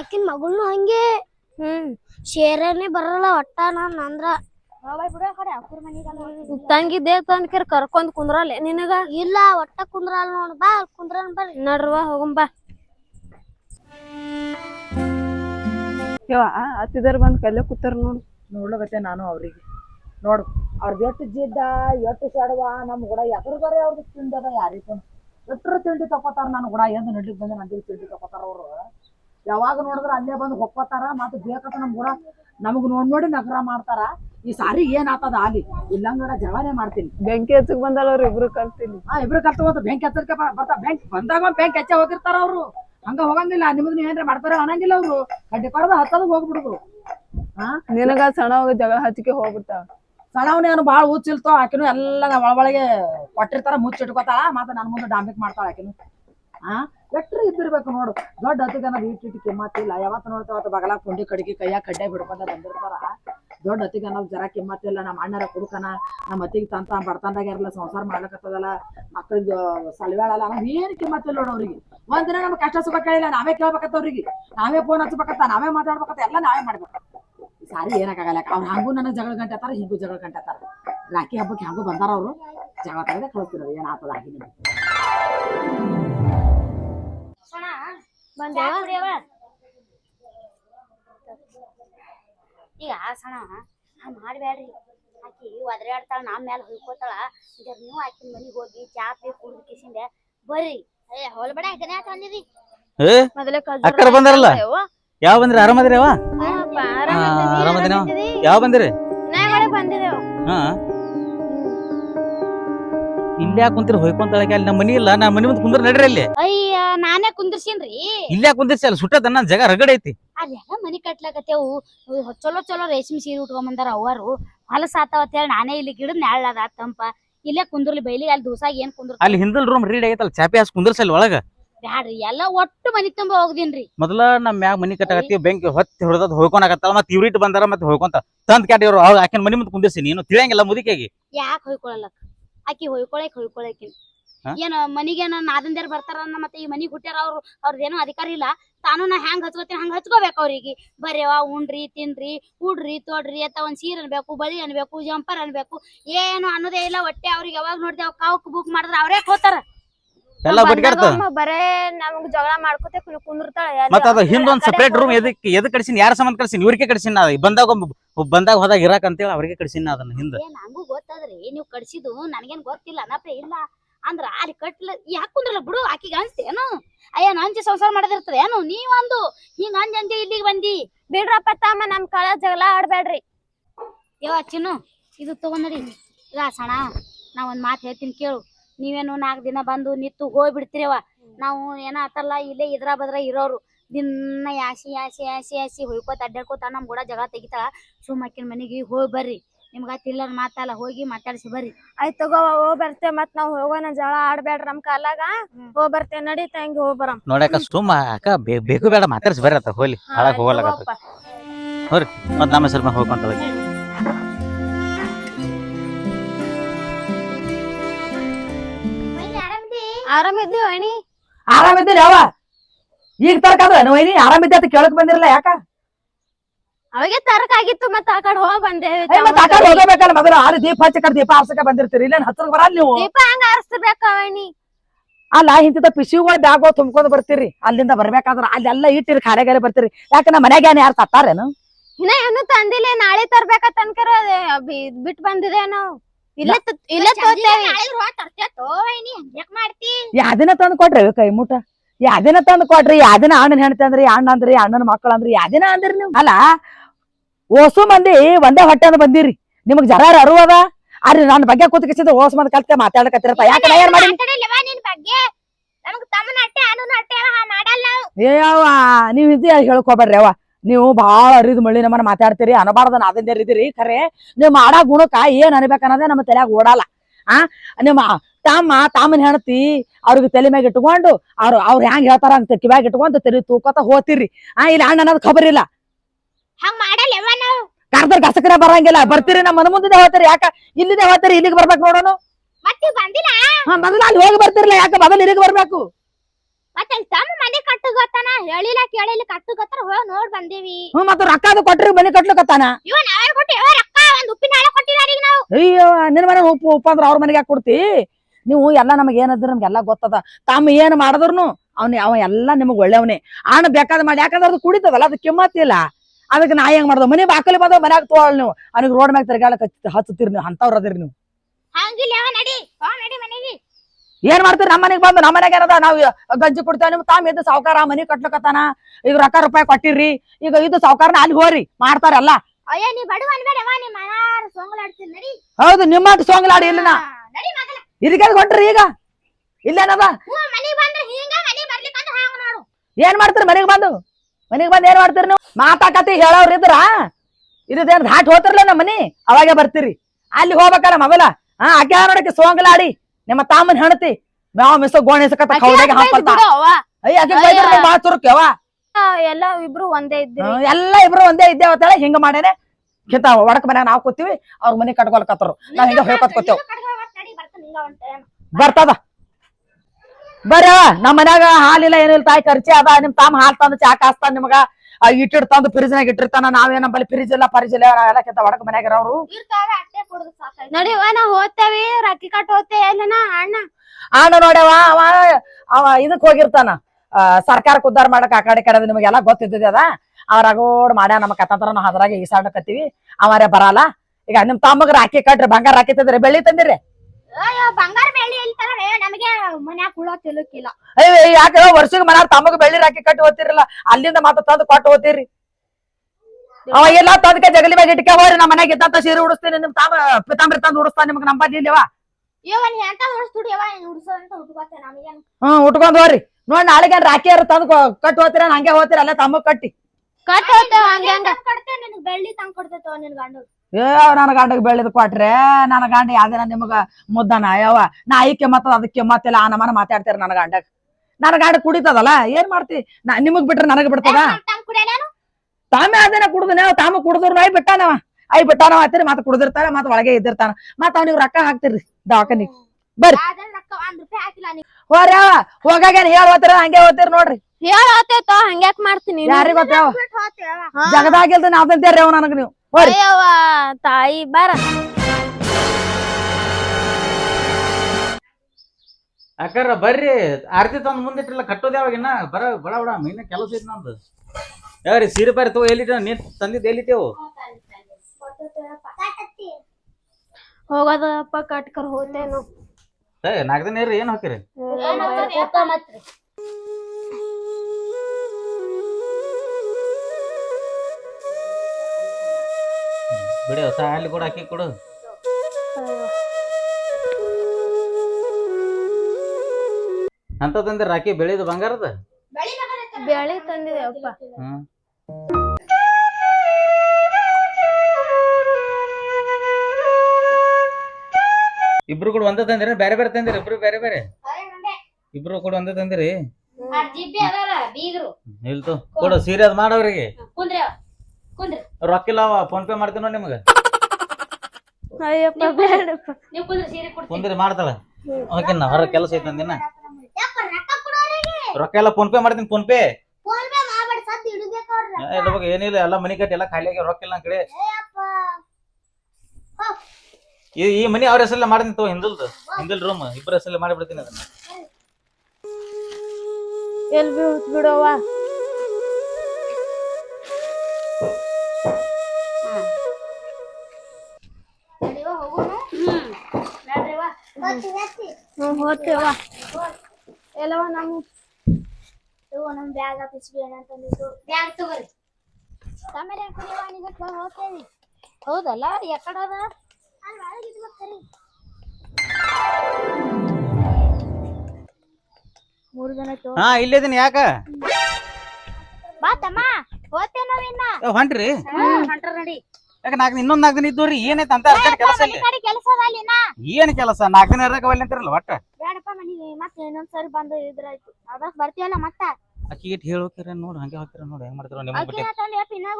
ಆಕಿನ ಮಗಳು ಹಂಗೆ. ಹ್ಮ್. ಶೇರನೆ ಬರಲ್ಲ ಒಟ್ಟ ನಾನ್ ಅಂದ್ರ. ತಂಗಿದ್ದೇ ತನಕ ಕರ್ಕೊಂಡ್ ಕುಂದ್ರಲ್ಲ ನಿನಗ? ಇಲ್ಲ ಒಟ್ಟ ಕುಂದ್ರಲ್ಲ ನೋಡ್ ಬಾ ಕುಂದ್ರನ್ ಬರ್ರಿ. ನಡ್ರವ ಹೋಗಂಬ ಯವ್ವ ಹತ್ತಿದಾರ ಬಂದ್ ಕಲ್ಲೆ ಕೂತಾರ ನೋಡು. ನೋಡ್ಲಕತ್ತೆ ನಾನು ಅವ್ರಿಗೆ. ನೋಡು ಅವ್ರದ್ದು ಎಷ್ಟು ಜಿದ್ದ ಎಷ್ಟು ಸೆಡವ ನಮ್ಮ ಗುಡ ಎದ್ರ ಬರೀ ಅವ್ರದ್ದು ತಿಂದದ ಯಾರಿಗೂ ಎಷ್ಟರ ತಿಂಡಿ ತಗೋತಾರ ನಾನು ಗುಡ ಎಂದು ನಡ್ಲಿಕ್ಕೆ ಬಂದೆ ನಂದಿ ತಿಂಡಿ ತಗೋತಾರ ಅವರು. ಯಾವಾಗ ನೋಡಿದ್ರೆ ಅಲ್ಲೇ ಬಂದು ಹೊಕ್ಕೋತಾರ ಮತ್ತೆ ಬೇಕಂತ ನಮ್ ಗುಡ ನಮಗೆ ನೋಡ್ ನೋಡಿ ನಗರ ಮಾಡ್ತಾರ. ಈ ಸಾರಿ ಏನ್ ಆತದ ಅಲ್ಲಿ ಇಲ್ಲಂಗರ ಜವಾನೇ ಮಾಡ್ತೀನಿ. ಬೆಂಕಿ ಹಚ್ಚಕ್ ಬಂದಲ್ಲ ಅವ್ರು ಇಬ್ರು ಕಲ್ತೀನಿ ಹಾ ಇಬ್ರು ಕರ್ತವಂತ ಬೆಂಕಿ ಹಚ್ಚಕ್ಕೆ ಬರ್ತಾ ಬ್ಯಾಂಕ್ ಬಂದಾಗ ಒಂದ್ ಬ್ಯಾಂಕ್ ಹಚ್ಚ ಹೋಗಿರ್ತಾರ ಅವ್ರು. ಹಂಗ ಹೋಗಂಗಿಲ್ಲ ನಿಮ್ದು ನೀವ್ ಏನ್ರ ಮಾಡ್ತಾರ ಅನ್ನಂಗಿಲ್ಲ ಅವ್ರು. ಕಡ್ಡಿ ಕಡ್ದು ಹತ್ತದ ಹೋಗ್ಬಿಡುದು ಹಾ? ನಿನಗ ಸಣ್ಣ ಹೋಗಿ ಜಗಳ ಹಚ್ಚಿಕೆ ಹೋಗ್ಬಿಟ್ಟಾವ ಸಣ್ಣವನೇನು ಭಾಳ ಹುಚ್ಚಿಲ್ತೋ ಆಕಿನು ಎಲ್ಲ ಒಳಗೆ ಕೊಟ್ಟಿರ್ತಾರ ಮುಚ್ಚಿಟ್ಕೋತಾಳ ಮತ್ತೆ ನನ್ನ ಮುಂದೆ ಡಾಂಬಿಕ್ ಮಾಡ್ತಾಳ ಆಕಿನು. ಆ? ಎಟ್ರಿ ಇದ್ದಿರ್ಬೇಕು ನೋಡು. ದೊಡ್ಡ ಹತ್ತಿಗೆ ಅನ್ನೋದು ಇಟ್ಟು ಇಟ್ಟು ಕಿಮ್ಮತ್ತಿಲ್ಲ ಯಾವತ್ತು ನೋಡ್ತಾವ ಬಗಲ ಪುಂಡಿ ಕಡಿಗೆ ಕೈಯಾಗ ಕಡ್ಡೆ ಬಿಡ್ಕೊಂಡ ಬಂದಿರ್ತಾರ. ದೊಡ್ಡ ಅತ್ತಿಗೆ ಅನ್ನೋದು ಜರ ಕಿಮ್ಮತ್ತಿಲ್ಲ ನಮ್ಮ ಅಣ್ಣರ ಕುಡುಕನ ನಮ್ಮ ಅತ್ತಿಗೆ ತಂತ, ಬಡತನದಾಗ ಇರಲ್ಲ ಸಂಸಾರ ಮಾಡ್ಲಕತ್ತದಲ್ಲ. ಮಕ್ಳದ್ದು ಸಲಿವಾಳಲ್ಲ ನಮ್ಗೆ ಏನ್ ಕಿಮ್ಮತ್ತಿಲ್ಲ ನೋಡು ಅವ್ರಿಗೆ. ಒಂದಿನ ನಮ್ಗೆ ಕಷ್ಟ ಸುಖ ಕೇಳಿಲ್ಲ. ನಾವೇ ಕೇಳ್ಬೇಕತ್ತ ಅವ್ರಿಗೆ. ನಾವೇ ಫೋನ್ ಹಚ್ಬೇಕತ್ತ ನಾವೇ ಮಾತಾಡ್ಬೇಕತ್ತ ಎಲ್ಲ ನಾವೇ ಮಾಡ್ಬೇಕು ಸಾರಿ ಏನಕ್ಕಾಗಲ್ಲ ಅವ್ರು ಹಂಗೂ ನನಗೆ ಜಗಳ ಗಂಟೆ ಅತ್ತಾರ ಹಿಂಗೂ ಜಗಳ ಗಂಟೆ ಅತ್ತಾರ ರಾಖಿ ಹಬ್ಬಕ್ಕೆ ಹಂಗೂ ಬಂದಾರ ಅವರು. ಜಗಳ ತೆಗೆದೇ ಕಳಿಸ್ತಿರೋದು ಏನ್ ಆತದ ಆಗಿ? ಈಗ ಸಣ ಹಂಗ ಮಾಡ್ಬ್ಯಾಡ್ರಿ. ಆಕಿ ಒದರಾಡ್ತಾಳ ನಮ್ಮ ಮ್ಯಾಲ ಹೊಯ್ಕೋತಾಳ. ಇದ್ರ ನೀವು ಆಕಿನ ಮನೆಗೆ ಹೋಗಿ ಚಾ ಪಿ ಕುಡ್ದು ಕಿಸಿಂದೆ ಬರ್ರಿ. ಏ ಹೋಲ್ಬೇಡ ಅಂದಿದಿ ಏ ಮೊದಲೇ ಅಕ್ಕರ ಬಂದಾರಲ್ಲ? ಯಾವ ಬಂದ್ರಿ? ಆರಾಮದ್ರಿ ಅವ? ಆರಾಮದಿನ ಯಾವ ಬಂದಿರಿ? ಹಾ. ಇಲ್ಲೇ ಕುಂತಿರಿ? ಹೋಯ್ಕೊಂತಳಕ್ಕೆ ಅಲ್ಲಿ ನಮ್ಮ ಮನಿ ಇಲ್ಲ. ನಾ ಮನಿ ಮುಂದೆ ಕುಂದ್ರ ನಡ್ರಿ ಅಲ್ಲಿ. ಅಯ್ಯ ನಾನೇ ಕುಂದ್ರಸೀನ್ರಿ. ಇಲ್ಲೇ ಕುಂದಿರ್ಸಿ? ಅಲ್ಲಿ ಸುಟ್ಟದ ನನ್ನ ಜಾಗ ರಗಡ ಐತಿ. ಅಲ್ಲೆಲ್ಲ ಮನಿ ಕಟ್ಲಕತ್ತೇವು. ಚಲೋ ಚಲೋ ರೇಷ್ಮೆ ಸೀರೆ ಉಟ್ಕೊಂಬಂದಾರ ಅವರು ಹೊಲಸ ಆತಾವ ಹೇಳಿ ನಾನೇ ಇಲ್ಲಿ ಗಿಡ ನೆಳ್ಳದ ತಂಪ ಇಲ್ಲೇ ಕುಂದ್ರಲಿ ಬೈಲಿ ಅಲ್ಲಿ ದೋಸಾಗ ಏನ್ ಕುಂದ್ರ ಅಲ್ಲಿ ಹಿಂದಲ್ ರೂಮ್ ರೀಡ್ ಆಗೈತಲ್ಲ ಚಾಪಿ ಹಾಸ್ ಕುಂದ್ರಸಲ್ ಒಳಗ. ಬ್ಯಾಡ್ರಿ ಎಲ್ಲ ಒಟ್ಟು ಮನಿ ತುಂಬ ಹೋಗ್ದಿನ್ರಿ. ಮೊದಲ ನಮ್ ಮ್ಯಾಗ ಮನಿ ಕಟ್ಟಾಕತ್ತಿ ಬೆಂಕಿ ಹೊತ್ತಿ ಹೊಡೆದ್ ಹೋಯ್ಕೊಳಕತ್ತಾಳ ಮತ್ತೆ ಇವ್ರಿಟ್ ಬಂದಾರ ಮತ್ತೆ ಹೋಯ್ಕೊಂತ. ತಂದ್ ಕ್ಯಾಟ್ ಇವ್ರು ಆಕಿನ ಮನಿ ಮುಂದೆ ಕುಂದಿರ್ಸಿ ನೀನು ತಿಳಿಯಂಗಿಲ್ಲ ಮುದಿಕೆಗೆ ಯಾಕೆ ಹೊಯ್ಕೊಳಲ್ಲಕ್ಕ? ಆಕಿ ಹೊಯ್ಕೊಳಕ್ ಹೊಯ್ಕೊಳಕಿನ್. ಹಾ? ಏನ ಮನಿಗೇನ ನಾದಂದೇರ್ ಬರ್ತಾರ ಮತ್ತೆ ಈ ಮನಿಗ್ ಹುಟ್ಟ್ಯಾರ ಅವ್ರು ಏನೋ ಅಧಿಕಾರ ಇಲ್ಲ. ತಾನು ನಾ ಹೆಂಗ್ ಹಚ್ಕೋತೀನಿ ಹಂಗ ಹಚ್ಕೋಬೇಕು ಅವ್ರಿಗೆ. ಬರೇವಾ ಉಣ್ರಿ ತಿನ್ರಿ ಉಡ್ರಿ ತೋಡ್ರಿ ಅಂತ ಒಂದ್ ಸೀರೆ ಅನ್ಬೇಕು ಬಲಿ ಅನ್ಬೇಕು ಜಂಪರ್ ಅನ್ಬೇಕು ಏನು ಅನ್ನೋದೇ ಇಲ್ಲ ಒಟ್ಟೆ ಅವ್ರಿಗೆ ಯಾವಾಗ ನೋಡ್ದೆ ಅವ್ ಕಾವಕ್ ಬುಕ್ ಮಾಡಿದ್ರ ಅವ್ರೇ ಹೋತಾರ ಎಲ್ಲ ಬಡ್ಕಾಡ್ತ ಬರೇ ನಮಗ್ ಜಗಳ ಮಾಡ್ಕೋತ ಕುಂದಿರ್ತಾಳ ಮತ್ತ ಅದ ಹಿಂದೊಂದ್ ಸಪರೇಟ್ ರೂಮ್ ಎದಕ್ ಎದಕ್ ಕಡಿಸಿನ ಯಾರ ಸಂಬಂಧ ಕಳ್ಸಿನಿ ಇವ್ರಿಗೆ ಕಳ್ಸಿನ ನಾ. ಬಂದಾಗ ಬಂದಾಗ ಹೋದಾಗ ಇರಾಕ್ ಅಂತೇಳಿ ಅವ್ರಿಗೆ ಕಳ್ಸಿನ ಅದನ್ನ ಹಿಂದ. ನಂಗೂ ಗೊತ್ತದ್ರಿ ನೀವ್ ಕಡ್ಸಿದ್ದು ನನಗೇನ್ ಗೊತ್ತಿಲ್ಲ ನಪ್ಪ ಇಲ್ಲ. ಅಂದ್ರ ಅಲ್ಲಿ ಕಟ್ಲ ಯಾಕೆ ಕುಂದ್ರಲ್ಲ ಬಿಡು ಆಕಿಗೆ ಅನ್ಸ್ತೇನು ಅಯ್ಯ ಅಂಜಿ ಸಂಸಾರ ಮಾಡದಿರ್ತದೆ ಏನು? ನೀವೊಂದು ಹಿಂಗ ಅಂಜ್ ಅಂಜಿ ಇಲ್ಲಿಗೆ ಬಂದಿ. ಬಿಡ್ರಪ್ಪ ತಮ್ಮ ನಮ್ ಕಳ ಜಗಳ ಆಡ್ಬೇಡ್ರಿ. ಯವ್ವ ಚಿನ್ನು ಇದು ತಗೊಂಡ್ರಿ ಈಗ ಸಣ ನಾ ಒಂದ್ ಮಾತು ಹೇಳ್ತೀನಿ ಕೇಳು. ನೀವೇನು ನಾಲ್ಕು ದಿನ ಬಂದು ನಿತ್ತು ಹೋಗಿ ಬಿಡ್ತೀರವ ನಾವು ಏನ ಆತಲ್ಲ ಇಲ್ಲೇ ಇದ್ರ ಬದ್ರ ಇರೋರು. ದಿನ ಯಾಸಿ ಯಾಸಿ ಯಾಸಿ ಯಾಸಿ ಹೊಯ್ಕೋತ ಅಡ್ಡಾಡ್ಕೋತ ನಮ್ ಕೂಡ ಜಗಳ ತೆಗಿತಾಳ. ಸುಮ್ಮಕ್ಕಿನ ಮನೆಗೆ ಹೋಗಿ ಬರ್ರಿ. ನಿಮ್ಗ ತಿಲ್ಲರ್ ಮಾತಲ್ಲ ಹೋಗಿ ಮಾತಾಡ್ಸಿ ಬರ್ರಿ. ಆಯ್ತ್ ತಗೋ ಹೋಗ್ ಬರ್ತೆ ಮತ್ ನಾವ್ ಹೋಗೋಣ. ಜಳ ಆಡ್ಬೇಡ್ರಿ ನಮ್ ಕಾಲಾಗ ಹೋಗ್ ಬರ್ತೇವೆ ನಡಿ ತಂಗಿ ಹೋಗ್ ಬರ ನೋಡಕ ಸುಮ್ಮ ಅಕ್ಕ ಬೇ- ಬೇಕು ಬೇಡ ಮಾತಾಡ್ಸಿ ಬರ್ರಿ ಅತ್ತ ಹೋಲಿ. ಹಾಳಾಗ ಹೋಗಲಾಗತ್ತ ಮತ್ ನಮ್ಮ ಹೆಸರು ಹೋಗ್ಕೊಂತ ಆರಾಮಿದ್ದೀವಿ ಅಣಿ ಆರಾಮಿದ್ದೀರಿ ಅವ ಈಗ ತರಕಾದ್ರ ವೈನಿ ಆರಾಮಿದ್ದೆ ಅಂತ ಕೇಳಕ್ ಬಂದಿರಲ್ಲ ಯಾಕ? ಅವಾಗೆ ತರಕಾಗಿತ್ತು ಆಗಿತ್ತು ಮತ್ ಆ ಕಡೆ ಹೋಗ್ ಬಂದೇವಿ ಮತ್ತ ಮತ್ತ್ ಆ ಕಡೆ ಹೋಗಬೇಕಲ್ಲ ಮೊದಲು. ಆರು ದೀಪ ಹಚ್ಚ ಕಡೆ ದೀಪ ಆರ್ಸಕ ಬಂದಿರ್ತೀರಿ. ಇಲ್ಲೇನ್ ಹತ್ರ ಬರಲ್ಲ ನೀವು. ದೀಪ ಹಂಗ ಆರಿಸ್ಬೇಕ ಅವಣಿ ಅಲ್ಲ ಇಂತಿದ್ದ ಪಿಸಿಗಳು ಬ್ಯಾಗ್ ತುಂಬ್ಕೊಂಡ್ ಬರ್ತೀರಿ. ಅಲ್ಲಿಂದ ಬರ್ಬೇಕಾದ್ರ ಅಲ್ಲೆಲ್ಲ ಇಟ್ಟಿರಿ ಖಾಲಿಗಾಲಿ ಬರ್ತೀರಿ. ಯಾಕ ನಮ್ಮ ಮನ್ಯಾಗ ಏನ್ ಯಾರು ತತ್ತಾರೇನು ಇನ್ನ ಏನು ತಂದಿಲ್ಲ ನಾಳೆ ತರ್ಬೇಕಂತ ಅನ್ಕರ ಬಿಟ್ ಬಂದಿದೆ ನಾವು ಇಲ್ಲೇ ಇಲ್ಲೇ ತೋತೇವಿ. ಯಾದಿನ ತಂದ್ ಕೊಟ್ರಿ ಕೈ ಮುಟ? ಯಾದಿನ ತಂದ್ ಕೊಟ್ರಿ ಯಾದಿನ ಅಣ್ಣನ ಹೆಣ್ತಿ ಅಂದ್ರಿ ಅಣ್ಣ ಅಂದ್ರಿ ಅಣ್ಣನ ಮಕ್ಕಳು ಅಂದ್ರಿ ಯಾದಿನ ಅಂದ್ರಿ ನೀವು? ಅಲ್ಲ ಓಸು ಮಂದಿ ಒಂದೇ ಹೊಟ್ಟೆ ಅಂದ್ ಬಂದಿರಿ. ನಿಮಗ್ ಜರ ಅರುವದ ಅರಿ ನನ್ನ ಬಗ್ಗೆ ಕೂತ್ಕಿಸಿದ ಓಸ್ ಮಂದಿ ಕಲ್ತೆ ಮಾತಾಡಕತ್ತಿರಪ್ಪ. ಯಾಕೆ ತಯಾರು ಮಾಡಿ ನಿನ್ ಬಗ್ಗೆ. ನಮಗ್ ತಮ್ಮನ ಅಟ್ಟೆ ಅಣ್ಣನ ಅಟ್ಟೆ ಮಾಡಲ್ಲ ಏ ಯಾವ ನೀವ್ ಇದು ಹೇಳ್ಕೊಬೇಡ್ರಿ ಅವ ನೀವು ಭಾಳ ಅರಿದ ಮಳ್ಳಿ ನಮ್ಮನ್ನ ಮಾತಾಡ್ತೀರಿ ಅನಬಾರ್ದ ನಾದಿಂದೇರ್ ಅರಿದಿರಿ ಖರೆ ನೀವು ಮಾಡೋ ಗುಣಕ್ಕ ಏನ್ ಅನ್ಬೇಕನ್ನೋದೇ ನಮ್ಮ ತಲೆಯಾಗ ಓಡಲ್ಲ ಆ ನಿಮ್ಮ ತಮ್ಮ ತಮ್ಮನ ಹೆಣತಿ ಅವ್ರಿಗೆ ತಲೆ ಮ್ಯಾಗ ಇಟ್ಕೊಂಡು ಅವ್ರು ಅವ್ರು ಹೆಂಗ್ ಹೇಳ್ತಾರ ಅಂತ ಕಿವ್ಯಾಗ ಇಟ್ಕೊಂಡು ತಲೆ ತೂಕೋತ ಹೋತಿರಿ ಆ ಇಲ್ಲ ಅಣ್ಣ ಅನ್ನೋದು ಖಬರ್ ಇಲ್ಲ. ಕರ್ದ್ರ ಕರ್ದರ್ ಬರಂಗಿಲ್ಲ. ಬರ್ತೀರಿ ನಮ್ಮ ಮನೆ ಮುಂದೆ ಹೋಗ್ತೀರಿ. ಯಾಕ ಇಲ್ಲಿದೆ ಹೋಗ್ತೀರಿ ಇಲ್ಲಿಗೆ ಬರ್ಬೇಕು ನೋಡೋಣ ಮೊದಲ ಅಲ್ಲಿ ಹೋಗಿ ಬರ್ತಿರ್ಲಿಲ್ಲ ಯಾಕ ಮೊದಲು ಇಲ್ಲಿಗೆ ಬರ್ಬೇಕು? ಮತ್ತೆ ತಮ್ಮ ಮನೆ ಕಟ್ಟು ಗೊತ್ತಾನ ಹೇಳಿಲ್ಲ ಕೇಳಿಲ್ಲ ಕಟ್ಟು ಗೊತ್ತಾರ ಹೋಗ್ ನೋಡ್ ಬಂದೇವಿ. ಹ್ಮ್ ಮತ್ತೆ ರೊಕ್ಕ ಅದು ಕೊಟ್ರಿ ಮನೆ ಕಟ್ಲಕತ್ತಾನ? ಇವ ನಾವೇ ಕೊಟ್ಟಿ ಯಾವ ರೊಕ್ಕ ಒಂದ್ ಉಪ್ಪಿನ ಹಾಳೆ ಕೊಟ್ಟಿದಾರ ಈಗ ನಾವು. ಅಯ್ಯೋ ನಿನ್ ಮನೆ ಉಪ್ಪು ಉಪ್ಪ ಅಂದ್ರ ಅವ್ರ ಮನೆಗೆ ಯಾಕೆ ಕೊಡ್ತಿ? ನೀವು ಎಲ್ಲ ನಮಗೆ ಏನದ್ರ ನಮ್ಗೆಲ್ಲ ಗೊತ್ತದ. ತಮ್ಮ ಏನ್ ಮಾಡಿದ್ರು ಅವ್ನ ಅವ ಎಲ್ಲ ನಿಮಗ್ ಒಳ್ಳೆಯವನೇ. ಆಣ ಬೇಕಾದ ಮಾಡಿ ಯಾಕಂದ್ರೆ ಅದು ಕುಡಿತದಲ್ಲ ಅದು ಕಿಮ್ಮತ್ತಿಲ್ಲ ಅದಕ್ಕೆ ನಾ ಹೆಂಗ್ ಮಾಡ್ದ? ಮನೆ ಬಾಕಲಿ ಬಂದ ಮನ್ಯಾಗ ತೋಳ್ ನೀವು. ಅವ್ನಿಗೆ ರೋಡ್ ಮ್ಯಾಗ ತಿರ್ಗಾಳಕ್ ಹಚ್ಚುತ್ತೀರಿ ನೀವು ಅಂತವ್ರ ಅದಿರಿ ನೀವು. ಹಂಗಿಲ್ಲ ನಡಿ ನಡಿ ಮನೆಗೆ. ಏನ್ ಮಾಡ್ತೀರಿ? ನಮ್ಮ ಮನೆಗೆ ಬಂದು ನಮ್ಮ ಮನೆಗೆ ಏನದ? ನಾವು ಗಂಜಿ ಕೊಡ್ತೇವೆ. ನಿಮ್ ತಾಮ್ ಇದ್ದು ಸಾವುಕಾರ ಮನೆ ಕಟ್ಲಕತ್ತಾನ? ಈಗ ರೊಕ್ಕ ರೂಪಾಯಿ ಕೊಟ್ಟಿರ್ರಿ. ಈಗ ಇದು ಸಾವುಕಾರನ ಅಲ್ಲಿ ಹೋರಿ ಮಾಡ್ತಾರಲ್ಲ? ಹೌದು ನಿಮ್ಮ ಸೋಂಗ್ಲಾಡಿ ಇಲ್ಲಿನ. ಮಗನ ಇದಕ್ಕೆ ಕೊಟ್ರಿ ಈಗ? ಇಲ್ಲೇನದ? ಏನ್ ಮಾಡ್ತೀರಿ ಮನೆಗೆ ಬಂದು? ಮನೆಗೆ ಬಂದು ಏನ್ ಮಾಡ್ತೀರಿ ನೀವು? ಮಾತಾಕತಿ ಹೇಳೋರ್ ಇದ್ರ? ಇದೇನ್ ದಾಟ್ ಹೋತಿರ್ಲ ನಮ್ಮ ಮನಿ? ಅವಾಗೆ ಬರ್ತೀರಿ. ಅಲ್ಲಿ ಹೋಗ್ಬೇಕಲ್ಲ ಮಗಲ? ಹಾ ಅಕ್ಕ ನೋಡಕ್ಕೆ ಸೋಂಗಲಾಡಿ ನಿಮ್ಮ ತಾಮನ್ ಹೆಣತಿ ನಾವು ಮಿಸ್ ಬಿಡು ಅವ್ವ ಅಯ್ಯ. ಆಕೆ ಬೈದ್ರೆ ಎಲ್ಲ ಇಬ್ರು ಒಂದೇ ಇದ್ದೀವಿ ಎಲ್ಲ ಇಬ್ರು ಒಂದೇ ಇದ್ದೇವ ಹೇಳಿ ಹಿಂಗ ಮಾಡೇನೆ ಕಿಂತ ಒಡಕ್ ಮನ್ಯಾಗ ನಾವ್ ಕೂತೀವಿ ಅವ್ರ ಮನಿ ಕಟ್ಕೊಳಕತ್ತರು. ನಾವ್ ಹಿಂಗ ಹೇಳ್ಕೊತ್ಕೋತೇವ್. ಬರ್ತದ. ಬರ್ರಿ ನಮ್ಮ ಮನ್ಯಾಗ ಹಾಲಿಲ್ಲ ಏನಿಲ್ಲ ತಾಯಿ ಖರ್ಚಿ ಅದ ನಿಮ್ ತಾಮ ಹಾಲ್ ತಂದು ಚಾ ಕಾಸ್ತಾನ ನಿಮಗ. ಆ ಇಟ್ಟಿಡ್ ತಂದು ಫ್ರಿಜ್ನಾಗ ಇಟ್ಟಿರ್ತಾನ. ನಾವೇ ನಮ್ಮಲ್ಲಿ ಫ್ರಿಜ್ ಇಲ್ಲ ಪರಿಜ್ ಇಲ್ಲ ಎಲ್ಲ ಕೆತ್ತ ಒಡಕ ಮನ್ಯಾಗ ಇರೋರು ನಡಿವ ನಾ ಹೋಗ್ತೇವಿ ರಾಕಿ ಕಟ್ ಹೋಗ್ತೇವೆ ಎಲ್ಲನ ಅಣ್ಣ. ಅಣ್ಣ ನೋಡ್ಯವ ಅವ ಅವ ಇದಕ್ ಹೋಗಿರ್ತಾನ. ಆ, ಸರ್ಕಾರಕ್ಕೆ ಉದ್ದಾರ ಮಾಡಕ್ ಆ ಕಡೆ ಕಡೆ ನಿಮಗೆಲ್ಲ ಗೊತ್ತಿದ್ದದ ಅದ. ಅವ್ರ ಅಗೋಡ್ ಮಾಡ್ಯ ನಮ್ಮ ಈ ನಾವು ಅದ್ರಾಗ ಈಸಾಡಕತ್ತೀವಿ ಅವರೇ ಬರಲ್ಲ. ಈಗ ನಿಮ್ ತಮ್ಮಗ್ ರಾಕಿ ಕಟ್ರಿ ಬಂಗಾರ ರಾಕಿ ತಂದಿರಿ ಬೆಳ್ಳಿ ತಂದಿರಿ. ಬಂಗಾರ ಬೆಳ್ಳಿ ಇಲ್ತಾರ ನಮಗೆ ಮನ್ಯಾಗ ಹುಳ ತಿಲುಕಿಲ್ಲ ಅಯ್ಯ ಯಾಕೆ ವರ್ಷಕ್ಕೆ ಮನ ತಮಗ ಬೆಳ್ಳಿ ರಾಖಿ ಕಟ್ಟಿ ಹೋಗ್ತಿರಲ್ಲ? ಅಲ್ಲಿಂದ ಮಾತ್ರ ತಂದು ಕೊಟ್ಟು ಹೋಗ್ತೀರಿ. ಅವ ಎಲ್ಲ ತಂದಕ್ಕೆ ಜಗಲಿ ಮ್ಯಾಗ ಇಟ್ಕೆ ಹೋಗ್ರಿ ನಮ್ಮ ಮನೆಗೆ ಇದ್ದಂತ ಸೀರೆ ಉಡಿಸ್ತೀನಿ ನಿಮ್ ತಾಮ ಪಿತಾಂಬರಿ ತಂದು ಉಡಿಸ್ತಾನ ನಿಮ್ಗೆ ನಂಬಲ್ಲಿ ಇಲ್ಲವ. ಇವನ್ ಎಂತ ಉಡ್ಸ್ದುಡಿಯವ ಉಡ್ಸೋದಂತ ಉಟ್ಕೋತೆ ನಮಗೇನು. ಹ್ಮ್ ಉಟ್ಕೊಂಡ್ ಹೋಗ್ರಿ. ನೋಡ್ ನಾಳೆಗೆ ರಾಖಿ ತಂದು ಕಟ್ಟು ಹೋಗ್ತೀರ? ಹಂಗೆ ಹೋಗ್ತೀರ? ಅಲ್ಲೇ ತಮ್ಮ ಕಟ್ಟಿ. ಕಟ್ ಹೋಗ್ತೇವ ಹಂಗ ಹಂಗ ಕೊಡ್ತೇವೆ ನಿನಗ್ ಬೆಳ್ಳಿ ತಂದ್ ಕೊಡ್ತೇವ ನಿನ್ ಗಂಡು. ಏ ನನ್ನ ಗಂಡಗ್ ಬೆಳೆದ್ ಕೊಟ್ರೆ ನನ್ನ ಗಂಡ ಯಾವ್ದೇನ ನಿಮಗ ಮುದ್ದನ? ಯಾವ ನಾ ಐಕೆ ಮತ್ತದ ಅದಕ್ಕೆ ಮತ್ತೆಲ್ಲ ಆ ನಮನ ಮಾತಾಡ್ತೀರ ನನ್ನ ಗಂಡಗ್. ನನ್ನ ಗಂಡ ಕುಡಿತದಲ್ಲ? ಏನ್ ಮಾಡ್ತಿ? ನಾ ನಿಮಗ್ ಬಿಟ್ರೆ ನನಗ್ ಬಿಡ್ತದ? ತಾಮ ಅದೇನ ಕುಡ್ದನ ತಾಮ ಕುಡ್ದ್ರು ಐ ಬಿಟ್ಟಾನವ ಐ ಬಿಟ್ಟಾನವ ಆತಿರಿ ಮತ್ತ ಕುಡ್ದಿರ್ತಾನ ಮತ್ತ ಒಳಗೆ ಇದ್ದಿರ್ತಾನ. ಮತ್ತ ಅವ್ನಿಗೆ ರೊಕ್ಕ ಹಾಕ್ತಿರ್ರಿ ದವಾಖಾನಿ ಬರ್ರಿ. ಹೋಗಾಗೇನ್ ಹೇಳ ಹಂಗೆ ಹೋಗ್ತೀರಿ ನೋಡ್ರಿ. ಹೇಳ ಆತೇತ ಹಂಗ್ಯಾಕ್ ಮಾಡ್ತೀನಿ ಯಾರಿಗ್ ಗೊತ್ತೇವ ಜಗದಾಗಿಲ್ದ ನಾವ್ದಂತೇರಿ ಅವ ನನಗ್ ನೀವು? ಹೋರಿ ಅಯ್ಯವ್ವ ತಾಯಿ ಬಾರ. ಅಕ್ಕಾರ ಬರ್ರಿ. ಆರತಿ ತಂದ್ ಮುಂದಿಟ್ಟಿಲ್ಲ ಕಟ್ಟೋದ್ ಯಾವಾಗ ಇನ್ನ? ಬರ ಬಡ ಬಡ ಮೀನ ಕೆಲಸ ಐತಿ ನಂದು. ಯಾವ್ರಿ ಸೀರೆ ಪಾರಿ ತಗೋ ಎಲ್ಲಿಟ್ಟ? ನೀನ್ ತಂದಿದ್ದು ಎಲ್ಲಿಟ್ಟೇವು ಹೋಗೋದಪ್ಪ ಕಟ್ಕರ್ ಹೋಗ್ತೇನು ಏ ನಾಲ್ಕು ದಿನ ಇರ್ರಿ ಏನ್ ಹಾಕಿರಿ? ಬಿಡಿ ಹೊಸ ಅಲ್ಲಿ ಕೂಡ ಹಾಕಿ ಕೊಡು. ಅಂತ ತಂದೆ ರಾಕಿ ಬೆಳೆದು ಬಂಗಾರದ? ಬೆಳೆ ತಂದಿದೆ ಅಪ್ಪ. ಹ್ಮ್. ಇಬ್ರು ಕೂಡ ಒಂದ ತಂದಿರ? ಬೇರೆ ಬೇರೆ ತಂದಿರ? ಇಬ್ರು ಬೇರೆ ಬೇರೆ? ಇಬ್ರು ಕೂಡ ಒಂದ ತಂದಿರಿ? ನಿಲ್ತು. ಕೊಡು ಸೀರೆ ಅದ್ ಮಾಡವ್ರಿಗೆ ಕುಂದ್ರ ಕುಂದ್ರಿ. ರೊಕ್ಕಿಲ್ಲ ಫೋನ್ ಪೇ ಮಾಡ್ತೀನೋ ನಿಮಗೆ. ಅಯ್ಯಪ್ಪ ಬೇಡಪ್ಪ. ನೀವು ಕುಂದ್ರಿ ಸೀರೆ ಕೊಡ್ತೀನಿ. ಕುಂದ್ರಿ ಮಾಡ್ತಾಳ ಓಕೆನಾ ಹೊರ ಕೆಲಸ ಐತೆ ಅಂದಿನ ಯಾಕ ರೊಕ್ಕ ಎಲ್ಲ ಫೋನ್ ಪೇ ಮಾಡ್ತೀನಿ ಫೋನ್ ಪೇ ಫೋನ್ ಪೇ ಮಾಡ್ಬೇಡ ಸದ್ ಹಿಡಿಬೇಕು ಅವ್ರ ಇಡ್ಬೇಕು ಏನಿಲ್ಲ ಎಲ್ಲ ಮನಿ ಕಟ್ಟಿ ಎಲ್ಲ ಖಾಲಿ ಆಗಿ ರೊಕ್ಕ ಇಲ್ಲ ಕಡೆ. ಈ ಈ ಮನಿ ಅವ್ರ ಹೆಸರಲ್ಲೇ ಮಾಡ್ತೀನಿ ತಗೋ ಹಿಂದಲ್ದು. ಹಿಂದಲ್ ರೂಮ್ ಇಬ್ಬರ ಹೆಸರಲ್ಲೇ ಮಾಡಿಬಿಡ್ತೀನಿ ಅದನ್ನ. ಎಲ್ಲಿ ಬೀಳ್ತ್ ಹೋಗ್ತೇವ ಎಲ್ಲವ ನಮ್ಮ ನಮ್ ಬ್ಯಾಗ್ ಬ್ಯಾಗ್ ತಗೋರಿ. ಆಮೇಲೆ ಕುಡಿಯುವ ನಿಗತ್ ಹೋಗ್ತೇವಿ ಹೌದಲ್ಲ ಅಲ್ಲಿ ಇದ್ಬೇಕು ಸರಿ ಜನ ತೋ ಹಾ ಇಲ್ಲಿದ್ದೀನಿ ಯಾಕ? ಬಾ ತಮ್ಮ ಹೋಗ್ತೇವ್ ನಾವಿನ್ನ ಹೊಂಟ್ರಿ? ಹೊಂಟ್ರ ನಡಿ. ಯಾಕ ನಾಲ್ಕು ಇನ್ನೊಂದು ಇನ್ನೊಂದ್ ನಾಲ್ಕು ದಿನ ಇದ್ದವ್ರಿ ಏನೈತೆ ಅಂತ ಅರ್ಜೆಂಟ್ ಕೆಲಸ ಇಲ್ಲಿ ಕಡೆ ಕೆಲಸ ಅದ ಅಲ್ಲಿನ? ಏನ್ ಕೆಲಸ? ನಾಲ್ಕು ದಿನ ಇರಕ ಅಂತಿರಲ್ಲ ಒಟ್ಟ? ಬೇಡಪ್ಪ ಮನಿಗೆ ಮತ್ತೆ ಇನ್ನೊಂದ್ಸರಿ ಬಂದು ಇದ್ರಾಯ್ತು. ಬರ್ತೀವಲ್ಲ ಮತ್ತ? ಅಕ್ಕಿಗೆ ನೋಡು ಹಂಗೆ ಹೋಗ್ತೀರ ನೋಡು ಹೆಂಗ್ ಮಾಡ್ತೀರ ನಿಮ್ಗೆ ಬಿಟ್ಟೆ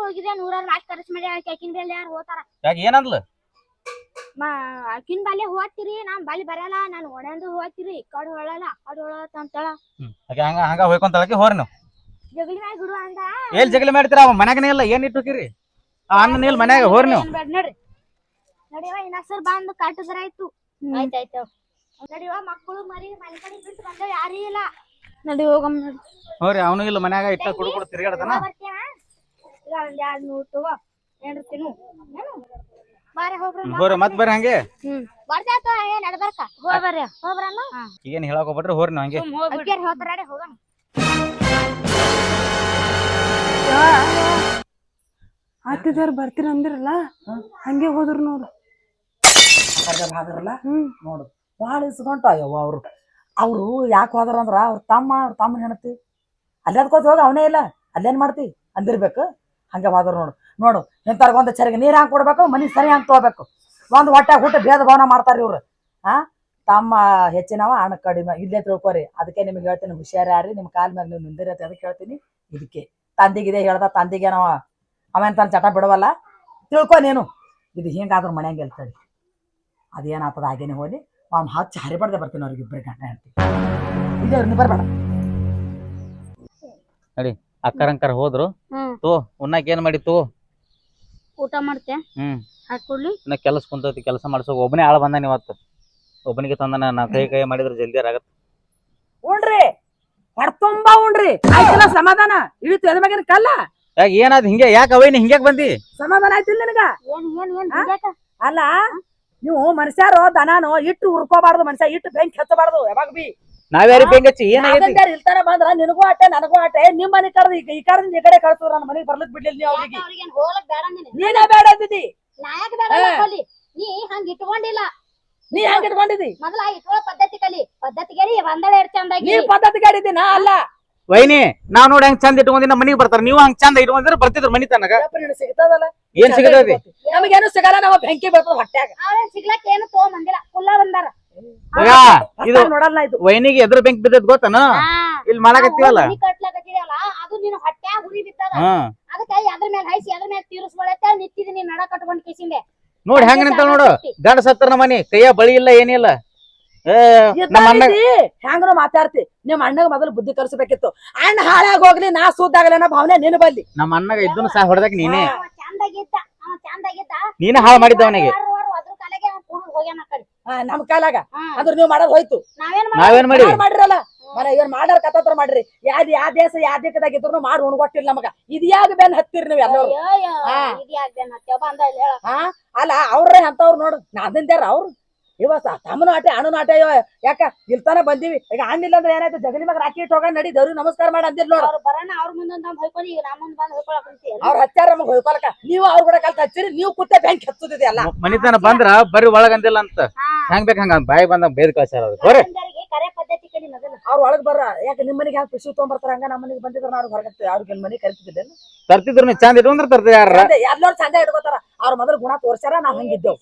ಹೋಗಿದ್ರೆ ನೂರಾರು ಮಾಡಿ ಆಕಿನ ಯಾರು ಹೋತಾರ? ಯಾಕೆ ಏನಂದ್ಲ? ಮಾ ಹೋಗ್ತೀರಿ ನಾನ್ ಬಾಲಿ ಬರಲ್ಲ ನಾನು ಒಣಂದು ಹೋಗ್ತೀರಿ ಕಡು ಹೊಳಲ್ಲ ಕಡು ಹೊಳ. ಅಂತಳ ಹ್ಮ್ ಆಕೆ ಹಂಗ ಹಂಗ ಹೋಯ್ಕೊಂತಳಕ್ಕೆ ಹೋರಿ ನೀವು. ಜಗಲಿ ಮ್ಯಾಗ ಬಿಡು ಅಂದ. ಎಲ್ಲಿ ಜಗಲಿ ಮಾಡ್ತೀರ? ಅವ ಮನ್ಯಾಗನೇ ಇಲ್ಲ ಏನ್ ಇಟ್ಟು ಹೋಗಿರಿ ಆ ಅಣ್ಣನ ಇಲ್ಲಿ ಮನ್ಯಾಗ ಹೋರ್ ನೀವು. ನಡ್ರಿ. ಇನ್ನೊಂದ್ಸರಿ ಬಂದು ಕಟ್ಟಿದ್ರಾಯ್ತು ಆಯ್ತಾಯ್ತು. ನಡಿವ ಮಕ್ಕಳು ಮರಿ ಮನೆ ಕಡೆ ಬಿಟ್ಟು ಬಂದ ಯಾರೂ ಇಲ್ಲ. ನಡಿ ಹೋಗಮ್ ನಡಿ ಹೋರಿ ಅವನು ಇಲ್ಲ ಮನ್ಯಾಗ ಇಟ್ಟ ಕುಡು ಕುಡು ತಿರ್ಗಾಡ್ತಾನ. ಬರ್ತೀವ ಈಗ ಒಂದ್ ಎರಡ್ ನೂರು ತಗೋ ಏನ್ರ ತಿನ್ನು. ಏನು? ಬಾರೆ ಹೋಗ್ರ ಹೋರಿ ಮತ್ ಬರ್ರಿ ಹಂಗೆ. ಬರ್ತಾತ ಏ ನಡ್ಬರ್ಕ ಹೋಗ್ಬರ್ರಿ ಹೋಗ್ಬರಲ್ಲ ಏನ್ ಹೇಳಕ್ ಹೋಗ್ಬಿಟ್ರಿ ಹೋರಿ ನೀವು ಹಂಗೆ. ಹೋಗೋಣ. ಆತಿದವ್ರು ಬರ್ತೀರ ಅಂದಿರಲ್ಲ? ಹಂಗೆ ಹೋದ್ರು ನೋಡು. ಹಾದ್ರಲ್ಲ ನೋಡು. ಭಾಳ ಇಸ್ಕೊಂಟ ಅಯ್ಯವ್ವ ಅವರು. ಅವರು ಯಾಕೆ ಹೋದ್ರ ಅಂದ್ರ ಅವ್ರ ತಮ್ಮ ಅವ್ರ ತಮ್ಮನ ಹೆಣತಿ ಅಲ್ಲೇ ಕೋತ ಹೋಗ ಅವನೇ ಇಲ್ಲ. ಅಲ್ಲೇನ್ ಮಾಡ್ತಿ? ಅಂದಿರ್ಬೇಕು. ಹಂಗೆ ಹೋದ್ರ ನೋಡು. ನೋಡು ಎಂತಾರ ಒಂದು ಚರಿಗೆ ನೀರು ಹಾಕಿ ಕೊಡ್ಬೇಕು ಮನೆ ಸರಿ ಹಾಕಿ ತಗೋಬೇಕು ಒಂದು ಹೊಟ್ಟೆ ಹುಟ್ಟು ಭೇದ ಭಾವನ ಮಾಡ್ತಾರೆ ಇವ್ರು. ಹಾ? ತಮ್ಮ ಹೆಚ್ಚಿನವ ಹಣ ಕಡಿಮೆ. ಇಲ್ಲೇ ತಿಳ್ಕೊರಿ. ಅದಕ್ಕೆ ನಿಮ್ಗೆ ಹೇಳ್ತೀನಿ ಹುಷಾರ್ಯಾರಿ ನಿಮ್ಮ ಕಾಲ ಮ್ಯಾಗ ನೀವು ನಿಂದಿರತ್ತೆ ಅದಕ್ಕೆ ಹೇಳ್ತೀನಿ ಇದಕ್ಕೆ. ತಂದಿಗೆ ಇದೆ ಹೇಳ್ದ ತಂದಿಗೆ ನಾವ ಅವ ತನ್ನ ಚಟ ಬಿಡವಲ್ಲ? ತಿಳ್ಕೊ ನೀನು. ಇದು ಹಿಂಗಾದ್ರೂ ಮನ್ಯಾಗ ಗೆಲ್ತಾಳೆ ಅದೇನಾಗ್ತದ ಹಾಗೇನೆ ಹೋಗಿ ಅವ್ನು ಹಚ್ಚಿ ಹರಿಬಾರ್ದೆ ಬರ್ತೀನಿ ಅವ್ರಿಗೆ ಇಬ್ಬರಿಗೆ ಗಂಡ ಹೇಳ್ತೀನಿ ಇದು ಅವ್ರನ್ನ ಬರಬೇಡ. ಅಕ್ಕರಂಕರ್ ಹೋದ್ರು. ಹ್ಮ್. ತೋ ಉಣ್ಣಾಕ ಏನ್ ಮಾಡಿ ತೋ. ಊಟ ಮಾಡ್ತೆ. ಹ್ಮ್. ಹಾಕೊಡ್ಲಿ ಇನ್ನ ಕೆಲಸ ಕುಂತೈತಿ ಕೆಲಸ ಮಾಡ್ಸೋ ಒಬ್ಬನೇ ಆಳ ಬಂದಾನ ಇವತ್ತು. ಒಬ್ಬನಿಗೆ ತಂದನ ನಾ ಕೈ ಕೈ ಮಾಡಿದ್ರೆ ಜಲ್ದಿ ಆಗತ್ತ ಉಣ್ರಿ. ಹೊಡ್ತುಂಬಾ ಉಣ್ರಿ. ಆಯ್ತಲ್ಲ ಸಮಾಧಾನ? ಇಳಿತು ಎದ ಮ್ಯಾಗಿನ ಕಲ್ಲ? ಯಾಕ ಏನಾದ್ ಹಿಂಗೆ ಯಾಕ ಅವೈನ ಹಿಂಗ್ಯಾಕ್ ಬಂದಿ? ಸಮಾಧಾನ ಆಯ್ತಿಲ್ಲ ನಿನಗ? ಏನ್ ಏನ್ ಏನ್? ಹಿಂಗ್ಯಾಕ? ಅಲ್ಲ ನೀವು ಮನುಷ್ಯರು ದನಾನು ಇಟ್ಟು ಉರ್ಕೋಬಾರ್ದು ಮನುಷ್ಯ ಇಟ್ಟು ಬೆಂಕಿ ಹಚ್ಚಬಾರ್ದು ಯಾವಾಗ ಬಿ? ನಾವ್ಯಾರಿ ಬೆಂಗಚ್ಚಿ ಏನಾಗೈತಿ ನಾಗಂದ್ಯಾರ್ ಇಲ್ತಾನ ಬಂದ್ರ ನಿನಗೂ ಆಟೆ ನನಗೂ ಆಟೆ. ನಿಮ್ ಮನೆ ಕರ್ದು ಈ ಈ ಕಡೆದಿಂದ ಈ ಕಡೆ ಕಳ್ಸಿದ್ರ ನನ್ನ ಮನೆಗೆ ಬರ್ಲಿಕ್ ಬಿಡ್ಲಿಲ್ಲ ನೀವು ಯಾಕ ಅವ್ರಿಗೆ ಅವ್ರಿಗೇನ್ ಹೋಗ್ಲಕ್ ಬೇಡ ಅಂದಿನಿ ನೀನೇ ಬೇಡ ಅಂದಿದ್ದಿ ನಾಯಕ ಬೇಡ ಹಾ. ಕಲಿ ನೀ ಹಂಗ ಇಟ್ಕೊಂಡಿಲ್ಲ. ನೀ ಹಂಗ ಇಟ್ಕೊಂಡಿದ್ದಿ ಮೊದಲ ಇಟ್ಕೊಳ್ಳೋ ಪದ್ಧತಿ ಕಲಿ. ಪದ್ಧತಿ ಒಂದಳೆ ಇಡ್ ಚಂದಾಗಿ ನೀ ಪದ್ಧತಿ ನಾ ಅಲ್ಲ. ವೈನಿ ನಾವ್ ನೋಡಿ ಹಂಗ್ ಚಂದ ಇಟ್ಕೊಂಡಿನ ಮನಿಗೆ ಬರ್ತಾರ. ನೀವು ಹಂಗ್ ಚಂದ ಇಟ್ಕೊಂಡಿದ್ರೆ ಬರ್ತಿದ್ರ ಮನಿ ತನಕ. ಸಿಗ್ತದಲ್ಲ? ಏನ್ ಸಿಗತೈತಿ ನಮಗೇನು ಸಿಗಲ್ಲ ನಾವು ಬೆಂಕಿ ಬರ್ತದ ಹೊಟ್ಯಾಗ ಅವ್ರೇನ್ ಸಿಗ್ಲಕ್ ಏನು ತಗೊಂಬಂದಿಲ್ಲ. ಕುಲ್ಲ ಬಂದಾರ. ಇದು ನೋಡಲ್ಲ ಇದು. ವೈನಿಗೆ ಎದ್ರ ಬೆಂಕಿ ಬಿದ್ದ ಗೊತ್ತನ? ಇಲ್ಲಿ ಮಾಡಕತ್ತೀವಲ್ಲ? ಅದು ನಿನ್ನ ಹೊಟ್ಯಾಗ ಉರಿ ಬಿತ್ತದ. ಹ್ಮ್ ಅದಕ್ಕ ಅದ್ರ ಹೈಸಿ ಅದ್ರ ಮ್ಯಾಲ ತೀರಿಸ್ಕೊಳತ್ತ ನಿಂತಿದ್ದೀನಿ ನಡ ಕಟ್ಕೊಂಡ್ ಕಿಸಿಂದೆ. ನೋಡಿ ಹೆಂಗ್ ನಿಂತ ನೋಡು. ಗಂಡ ಸತ್ತರ ನಮ್ಮ ಮನಿ ಕೈಯ ಬಳಿ ಇಲ್ಲ ಏನಿಲ್ಲ. ಹೆಂಗನು ಮಾತಾಡ್ತಿ? ನಿಮ್ ಅಣ್ಣಗ ಮೊದಲು ಬುದ್ಧಿ ಕಲಿಸ್ಬೇಕಿತ್ತು. ಅಣ್ಣ ಹಾಳಾಗ ಹೋಗ್ಲಿ ನಾ ಸುದ್ದಾಗಲಿ ಅನ್ನೋ ಭಾವನೆ ನೀನು ಬಲ್ಲಿ. ನಮ್ಮ ಅಣ್ಣಗ ಇದ್ದನು ಸಹ ಹೊಡೆದಕ್ ನೀನೇ. ನೀನ ಹಾಳು ಮಾಡಿದ್ದ ಅವನಿಗೆ. ನಮ್ ಕಾಲಾಗ. ಅದ್ರ ನೀವ್ ಮಾಡೋದ್ ಹೋಯ್ತು. ನಾವೇನ್ ಮಾಡಿ ಮಾಡಿರಲ್ಲ. ಮರ ಇವ್ರ ಮಾಡಾರ ಕಥಾತ್ರ ಮಾಡ್ರಿ. ಯಾವ್ದ್ ಯಾ ದೇಶ ಯಾ ದಿಕ್ಕದಾಗ ಇದ್ರು ಮಾಡಿ ಉಣ್ಗೊಟ್ಟಿಲ್ಲ ನಮಗ. ಇದ್ಯಾಗ ಬೆನ್ ಹತ್ತಿರ ನೀವ್ ಎಲ್ಲರೂ? ಹಾ. ಇದು ಯಾಕೆ ಬಂದ ಇಲ್ಲಿ ಹೇಳ ಹಾ. ಅಲ್ಲ ಅವ್ರೇ ಅಂತವ್ರು ನೋಡು. ನಾದಿಂದ್ಯಾರ ಅವ್ರು. ಇವ ತಮ್ಮನು ಆಟೆ ಅಣ್ಣನು ಆಟೆ ಇವ. ಯಾಕ? ಇಲ್ತಾನ ಬಂದಿವಿ. ಈಗ ಹಣ್ಣಿಲ್ಲ ಅಂದ್ರೆ ಏನಾಯ್ತು? ಜಗಲಿ ಮಗ ರಾಕಿ ಇಟ್ಟು ಹೋಗ ನಡಿ. ದೇವ್ರಿಗೆ ನಮಸ್ಕಾರ ಮಾಡಿ ಅಂದಿರ್ ನೋಡು. ಅವ್ರು ಬರೋಣ ಅವ್ರ ಮುಂದೆ ನಮ್ ಹೊಯ್ಕೊಂಡು ಈಗ ನಮ್ಮ ಮುಂದೆ ಬಂದ್ ಹೊಯ್ಕೊಳಕ್ ಕುಂತೀಯಲ್ಲ. ಅವ್ರ ಹಚ್ಚಾರ ನಮಗ್ ಹೊಯ್ಕೊಳಕ. ನೀವು ಅವ್ರ ಕೂಡ ಕಲ್ತ ಹಚ್ಚಿರಿ. ನೀವು ಕುತ್ತೆ ಬ್ಯಾಂಕ್ ಹಚ್ಚುದಿದೆ ಅಲ್ಲ ಮನಿತನ ಬಂದ್ರ ಬರೀ ಒಳಗಂದಿಲ್ಲ ಅಂತ. ಹಂಗ್ ಬೇಕ್ ಹಂಗ ಬಾಯಿ ಬಂದ ಬೇದ್ ಕಳ್ಸ್ಯಾರ ಅವ್ರು. ಕರೆ ಪದ್ಧತಿ ಅವ್ರ ಒಳಗ್ ಬರ್ರ. ಯಾಕೆ ನಿಮ್ ಮನೆಗೆ ಯಾಕೆ ಪಿಸು ತೊಗೊಂಬರ್ತಾರ? ಹಂಗ ನಮ್ಮ ಮನೆಗೆ ಬಂದಿದ್ರ ಅವ್ರು ಹೊರಗತ್ತೆ ಅವ್ರಿಗೆ ಮನೆ ಕರಿತಿದ್ದೆ ತರ್ತಿದ್ರು ಚಂದ ಇಟ್ಕೊಂಡ್ರ ತರ್ತ ಯಾರ ಎಲ್ಲರೂ ಚಂದ ಇಟ್ಕೋತಾರ. ಅವ್ರ ಮೊದಲು ಗುಣ ತೋರ್ಸ್ಯಾರ ನಾವ್ ಹಂಗಿದ್ದೇವ್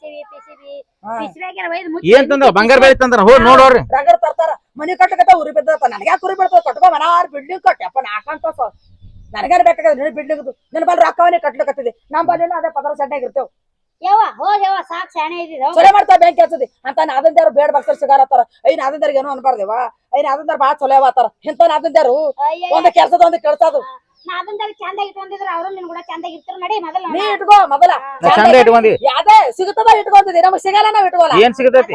ಏನ್ ತಂದ ಬಂಗಾರ ಬೆಳಿ ತಂದ್ರ? ಹೋ ನೋಡೋರಿ ರಗಡ್ ತರ್ತಾರ. ಮನಿ ಕಟ್ಟಕತ್ತ ಉರಿ ಬಿದ್ದಪ್ಪ ನನಗೆ ಯಾಕೆ ಉರಿ ಬಿಡ್ತಾವ ಕಟ್ಕೋ ಮನಾರ್ ಬಿಲ್ಡಿಂಗ್ ಕಟ್ಟಪ್ಪ ನಾಕಂತ ನನಗಾರ ಬೇಕಾಗದ? ನಿನ್ ಬಿಲ್ಡಿಂಗ್ ನಿನ್ ಬಲ್ ರೊಕ್ಕವನ್ನೇ ಕಟ್ಲಕತ್ತಿದೆ. ನಮ್ ಬಲ್ಲಿ ಅದೇ ಪದರ ಸಡ್ನಾಗ ಇರ್ತೇವ್. ಯವ್ವ ಹೋಗ್ ಯವ್ವ ಸಾಕ್ ಶಾಣೆ ಇದ್ದಿದ್ದು ಚಲೋ ಮಾಡ್ತಾ ಬ್ಯಾಂಕ್ ಹಚ್ಚದಿ. ಅಂತ ನಾದಂದ್ಯಾರು ಬೇಡ ಭಕ್ತರು ಸಿಗಾರತ್ತಾರ ಐ ನಾದಂದ್ಯಾರಿಗೆ ಏನೋ ಅನ್ಬಾರ್ದೇವ ಐ ನಾದಂದ್ಯಾರ ಬಾಳ ಚಲೋ ಅವತ್ತಾರ ಇಂತ ನಾದಂದ್ಯಾರು? ಒಂದ್ ಕೆಲ್ಸದ ಒಂದ್ ಕೆಲ್ಸದು. ನಾದಂದಾಗ ಚಂದ ಇಟ್ಕೊಂಡಿದ್ರ ಅವ್ರು ನಿನ್ ಕೂಡ ಚಂದ ಇರ್ತಾರ ನಡಿ ಮೊದಲ ನೀ ಇಟ್ಕೋ ಮೊದಲ. ನಾ ಚಂದ ಇಟ್ಕೊಂಡಿ. ಯಾವ್ದೇ ಸಿಗುತ್ತದ ಇಟ್ಕೊಂತಿದಿ ನಮಗ್ ಸಿಗಲ್ಲ ನಾವ್ ಇಟ್ಕೋಲ್ಲ. ಏನ್ ಸಿಗತೈತಿ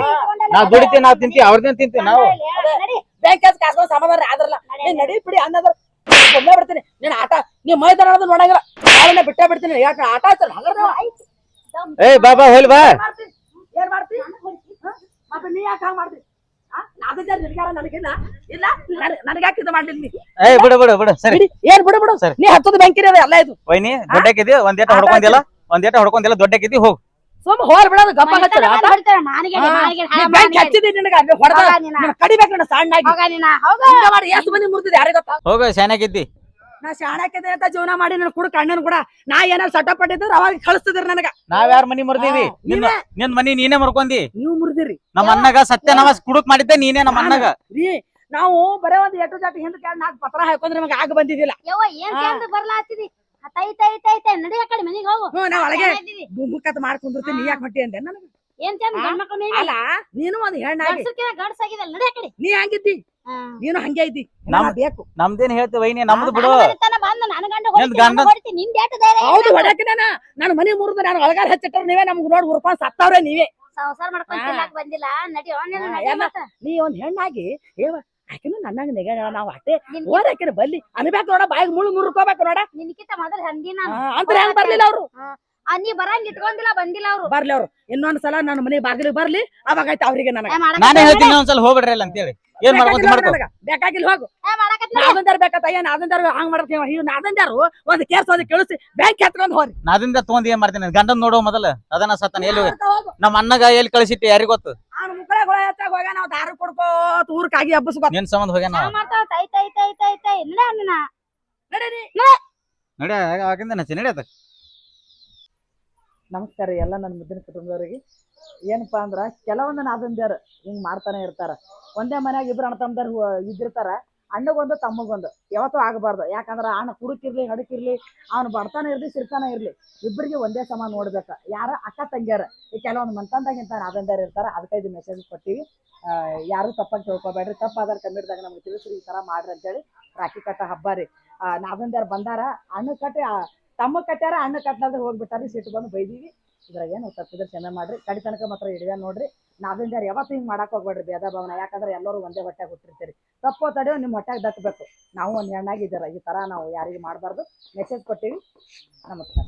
ನಾವ್ ದುಡಿತೀವಿ ನಾವ್ ತಿಂತೀವಿ ಅವ್ರದೇನ್ ತಿಂತೀವಿ ನಾವು. ನಡಿ. ಬ್ಯಾಂಕ್ ಕೆಲ್ಸ ಕಾಸ್ಕೊಂಡ್ ಸಮಾಧಾನ ಆದ್ರಲ್ಲ. ನೀನ್ ನಡಿ. ಬಿಡಿ ಅನ್ನದ್ರ ಒಮ್ಮೆ ಬಿಡ್ತೀನಿ. ನೀನ್ ಆಟ ನೀ ಮೈದಾನ ನೋಡಂಗಿಲ್ಲ. ಬಿಟ್ಟೇ ಬಿಡ್ತೀನಿ. ಯಾಕೆ ಆಟ ಆಯ್ತಲ್ಲ ಹಂಗಾರ ಏ ಬಾಬಾ ಹೋಲ್ ಬಾ. ಮಾಡ್ತಿ? ಏನ್ ಮಾಡ್ತಿ? ಮತ್ತೆ ನೀ ಯಾಕೆ ಹಂಗ್ ಮಾಡ್ತಿ ನಾದಿದ್ದ ನಿನ್ಗಾರ ನನಗಿಲ್ಲ? ಇಲ್ಲ ನನಗೆ ಯಾಕೆ ಇದು ಮಾಡ್ಲಿಲ್ಲ ನೀ ಏ ಬಿಡು ಬಿಡು ಬಿಡು ಸರಿ. ಏನ್ ಬಿಡು ಬಿಡು. ಸರಿ. ನೀ ಹತ್ತದ ಬ್ಯಾಂಕಿನ ಎಲ್ಲ ಇದು. ವೈನಿ ದೊಡ್ಡಕ್ಕಿದಿ ಒಂದೇಟ ಹೊಡ್ಕೊಂಡಿಲ್ಲ ದೊಡ್ಡಕ್ಕಿದಿ ಹೋಗ್. ಸುಮ್ ಹೋಲ್ ಬಿಡೋದು ಗಪ್ಪ. ಕಡಿಬೇಕು ನೀನ ನಾ ಶಾಣಕ್ಯತೆ ಅಂತ ಜೀವನ ಮಾಡಿ ನನ್ ಕುಡ್ ಕಣ್ಣನ್ ಕೂಡ ನಾ ಏನಾರ ಸಟ ಪಟ್ಟಿದ್ರು ಅವಾಗ ಕಳಿಸ್ತಿದ್ರು ನನಗ. ನಾವ್ ಯಾರ ಮನಿ ಮರ್ದೀವಿ? ನಿನ್ನ ನಿನ್ ಮನಿ ನೀನೇ ಮರ್ಕೊಂಡಿ ನೀವು ಮುರ್ದಿರಿ. ನಮ್ಮ ಅಣ್ಣಗ ಸತ್ಯ ನವಾಸ್ ಕುಡುಕ್ ಮಾಡಿದ್ದೆ ನೀನೇ ನಮ್ಮ ಅಣ್ಣಗ. ರೀ ನಾವು ಬರೇ ಒಂದ್ ಎಟು ಜಾಟಿ ಹಿಂದ್ ಕೆಳಗ್ ನಾಲ್ಕು ಪತ್ರ ಹಾಕೊಂಡ್ರೆ ನಮಗೆ ಆಗ ಬಂದಿದ್ದಿಲ್ಲ. ಯವ್ವ ಏನ್. ಚಂದ ಬರ್ಲಾತಿದಿ ತೈ ತೈ ತೈ ತೈ ನಡಿ ಆ ಕಡೆ ಮನಿಗೆ ಹೋಗು. ಹ್ಞೂ ನಾ ಒಳಗೆ. ಗುಮ್ಮಕ್ಕತ್ ಮಾಡ್ಕೊಂಡಿರ್ತೀನಿ ನೀ ಯಾಕೆ ಹೊಟ್ಟಿ ಅಂದೆ ನನಗೆ? ಏನ್ ಚಂದ. ಗಂಡ್ ಅಲ್ಲ ನೀನು ಒಂದ್ ಹೆಣ್ಣಾಗಿ. ಗಂಡಸಾಗಿದಲ್ಲ ನಡಿ ಆ ಕಡೆ. ನೀ ಹಂಗಿದ್ದಿ. ನೀನು ಹಂಗೆ ಐತಿ ನಮ್- ಬೇಕು? ನಮ್ದೇನ್ ಹೇಳ್ತಿ ವೈನಿ? ನಮ್ದು ಬಿಡು? ಹೌದು ಹೊಡಕ್ಕೆ ನಾನು ಮನೆ ಮುರಿದು ನಾನು ಒಳಗಾರ ಹಚ್ಚಿಟ್ರೆ ನೀವೇ ನಮ್ಗೆ ನೋಡಿ ಉರ್ಕೊಂಡ್ ಸತ್ತವ್ರೆ ನೀವೇ. ಸಂಸಾರ ಮಾಡ್ಕೊಂಡ್. ಬಂದಿಲ್ಲ. ನಡಿ. ನೀ ಒಂದ್ ಹೆಣ್ಣಾಗಿ ಏವ ಆಕಿನೂ ನನ್ನಾಗ ನೆಗ ನಾವು ಅಟ್ಟೆ ಓದ್ ಆಕಿನ ಬಲ್ಲಿ ಅನ್ಬೇಕು ನೋಡ ಬಾಯಿಗೆ ಮುಳು ಮುರ್ಕೋಬೇಕು ನೋಡ. ನಿನ್ಕಿಂತ ಮೊದಲು ಹಂದಿ ನಾನು. ಅಂತ ಹೆಂಗ್ ಬರ್ಲಿಲ್ಲ ಅವ್ರು? ಆ, ನೀ ಬರಂಗ್ ಇಟ್ಕೊಂಡಿಲ್ಲ ಬಂದಿಲ್ಲ ಅವ್ರು. ಬರ್ಲಿ ಅವ್ರು. ಇನ್ನೊಂದ್ ಸಲ ನನ್ನ ಮನೆ ಬಾಗಿಲಿಗೆ ಬರ್ಲಿ ಅವಾಗ ಆಯ್ತು ಅವ್ರಿಗೆ ನನಗೆ. ಏ, ಮಾಡಕತ್ತಿ ನಾನೇ. ಹೇಳ್ತೀನಿ ಒಂದ್ಸಲ ಹೋಗ್ಬಿಡ್ರಿ ಇಲ್ಲ ಅಂತೇಳಿ. ಏನ್ ಮಾಡ್ಕೊಂತ ಮಾಡ್ಕೊ? ಬೇಕಾಗಿಲ್ಲ ಹೋಗು. ಏ, ಮಾಡಕತ್ತಿ ನಡಿ. ನಾದಂದಾರ ಬೇಕತ್ತ ಏನ್ ನಾದಂದಾರು ಹಂಗ್ ಮಾಡ್ತೀವಿ ಇವ್ ನಾದಂದಾರು ಒಂದ್ ಕೇಸ್ ಒಂದ್ ಕೇಳಿಸಿ ಬ್ಯಾಂಕ್ ಎತ್ಕೊಂಡ್ ಹೋರಿ. ನಾದಿಂದ ತಗೊಂಡ್ ಏನ್ ಮಾಡ್ತೀನಿ? ಗಂಡನ್ ನೋಡೋ ಮೊದಲ. ಅದನ್ನ ಸತ್ತಾನ ಎಲ್ಲಿ? ಹೋಗು? ನಮ್ಮ ಅಣ್ಣಗ ಎಲ್ಲಿ ಕಳಿಸಿಟ್ಟು ಯಾರಿಗ್ ಗೊತ್ತು? ಅವ್ನ ಮುಕ್ಕಳ ಗೊಳ ಎತ್ತಾಗ ಹೋಗ ನಾವು ದಾರು ಕೊಡ್ಕೋತ ಊರ್ಕಾಗಿ ಹಬ್ಬಸ್ಕೋ ನಿನ್ ಸಂಬಂಧ ಹೋಗ್ಯಾನ? ನಾ ಮಾಡ್ತಾವ ತೈ ತೈ ತೈ ತೈ ತೈ ನಡಿ. ನಡೀರಿ. ನಡಿ ಆಗಿಂದ ನಚ್ಚಿ ನಡಿ ಅದ ನಮಸ್ಕಾರ ಎಲ್ಲ ನನ್ನ ಮುದ್ದಿನ ಕುಟುಂಬದವರಿಗೆ. ಏನಪ್ಪಾ ಅಂದ್ರ, ಕೆಲವೊಂದು ನಾದಂದ್ಯಾರು ಹಿಂಗ್ ಮಾಡ್ತಾನೆ ಇರ್ತಾರ. ಒಂದೇ ಮನ್ಯಾಗ ಇಬ್ರು ಅಣ್ಣ ತಮ್ಮದಾರು ಇದ್ದಿರ್ತಾರ. ಅಣ್ಣಗೊಂದು, ತಮ್ಮಗೊಂದು. ಯಾವತ್ತೂ ಆಗಬಾರ್ದು. ಯಾಕಂದ್ರೆ ಅಣ್ಣ ಕುಡುಕಿರ್ಲಿ, ಹಡಕಿರ್ಲಿ, ಅವ್ನು ಬಡತನ ಇರ್ಲಿ, ಸಿರ್ತಾನೆ ಇರ್ಲಿ. ಇಬ್ಬರಿಗೆ ಒಂದೇ ಸಮ ನೋಡ್ಬೇಕು. ಯಾರ ಅಕ್ಕ ತಂಗಿಯರ? ಈ ಕೆಲವೊಂದು ಮಂತಂದಾಗ ಇಂತ ಇರ್ತಾರೆ ಇರ್ತಾರ, ಅದಕ್ಕೆ ಇದು ಮೆಸೇಜ್ ಕೊಟ್ಟಿವಿ. ಯಾರು ತಪ್ಪಾಗಿ ತಿಳ್ಕೊಬೇಡ್ರಿ. ತಪ್ಪಾದ್ರೆ ಕಮ್ಮಿಡ್ದಾಗ ನಮ್ಗೆ ತಿಳಿಸ್ರಿ, ಈ ತರ ಮಾಡ್ರಿ ಅಂತೇಳಿ ರಾಖಿ ಕಟ್ಟ ಹಬ್ಬ ರೀ. ನಾದಂದಾರ ಬಂದಾರ, ಅಣ್ಣ ಕಟ್ಟಿ ತಮ್ಮ ಕಟ್ಟಾರ ಅಣ್ಣ ಕಟ್ಟಾದ್ರೆ ಹೋಗ್ಬಿಟ್ಟಾರಿ ಸಿಟ್ಟು ಬಂದು ಬೈದೀವಿ. ಇದ್ರಾಗ ಏನು ತಪ್ಪಿದ್ರೆ ಕ್ಷಮೆ ಮಾಡ್ರಿ? ಕಡಿ ತನಕ ಮಾತ್ರ ಹಿಡಿದ ನೋಡ್ರಿ. ನಾವಿಂದ ಯಾವತ್ತೂ ಹಿಂಗೆ ಮಾಡಕ್ ಹೋಗ್ಬೇಡ್ರಿ ಭೇದ ಭಾವನ. ಯಾಕಂದ್ರೆ ಎಲ್ಲರೂ ಒಂದೇ ಹೊಟ್ಟೆಗೆ ಹುಟ್ಟಿರ್ತೀರಿ. ತಪ್ಪೋ ತಡೆಯೋ ನಿಮ್ಮ ಹೊಟ್ಟೆಗೆ ದಕ್ಕಬೇಕು ನಾವು ಒಂದು ಹೆಣ್ಣಾಗಿದ್ದೀರ ಈ ತರ ನಾವು ಯಾರಿಗೂ ಮಾಡಬಾರ್ದು. ಮೆಸೇಜ್ ಕೊಟ್ಟಿವಿ. ನಮಸ್ಕಾರ.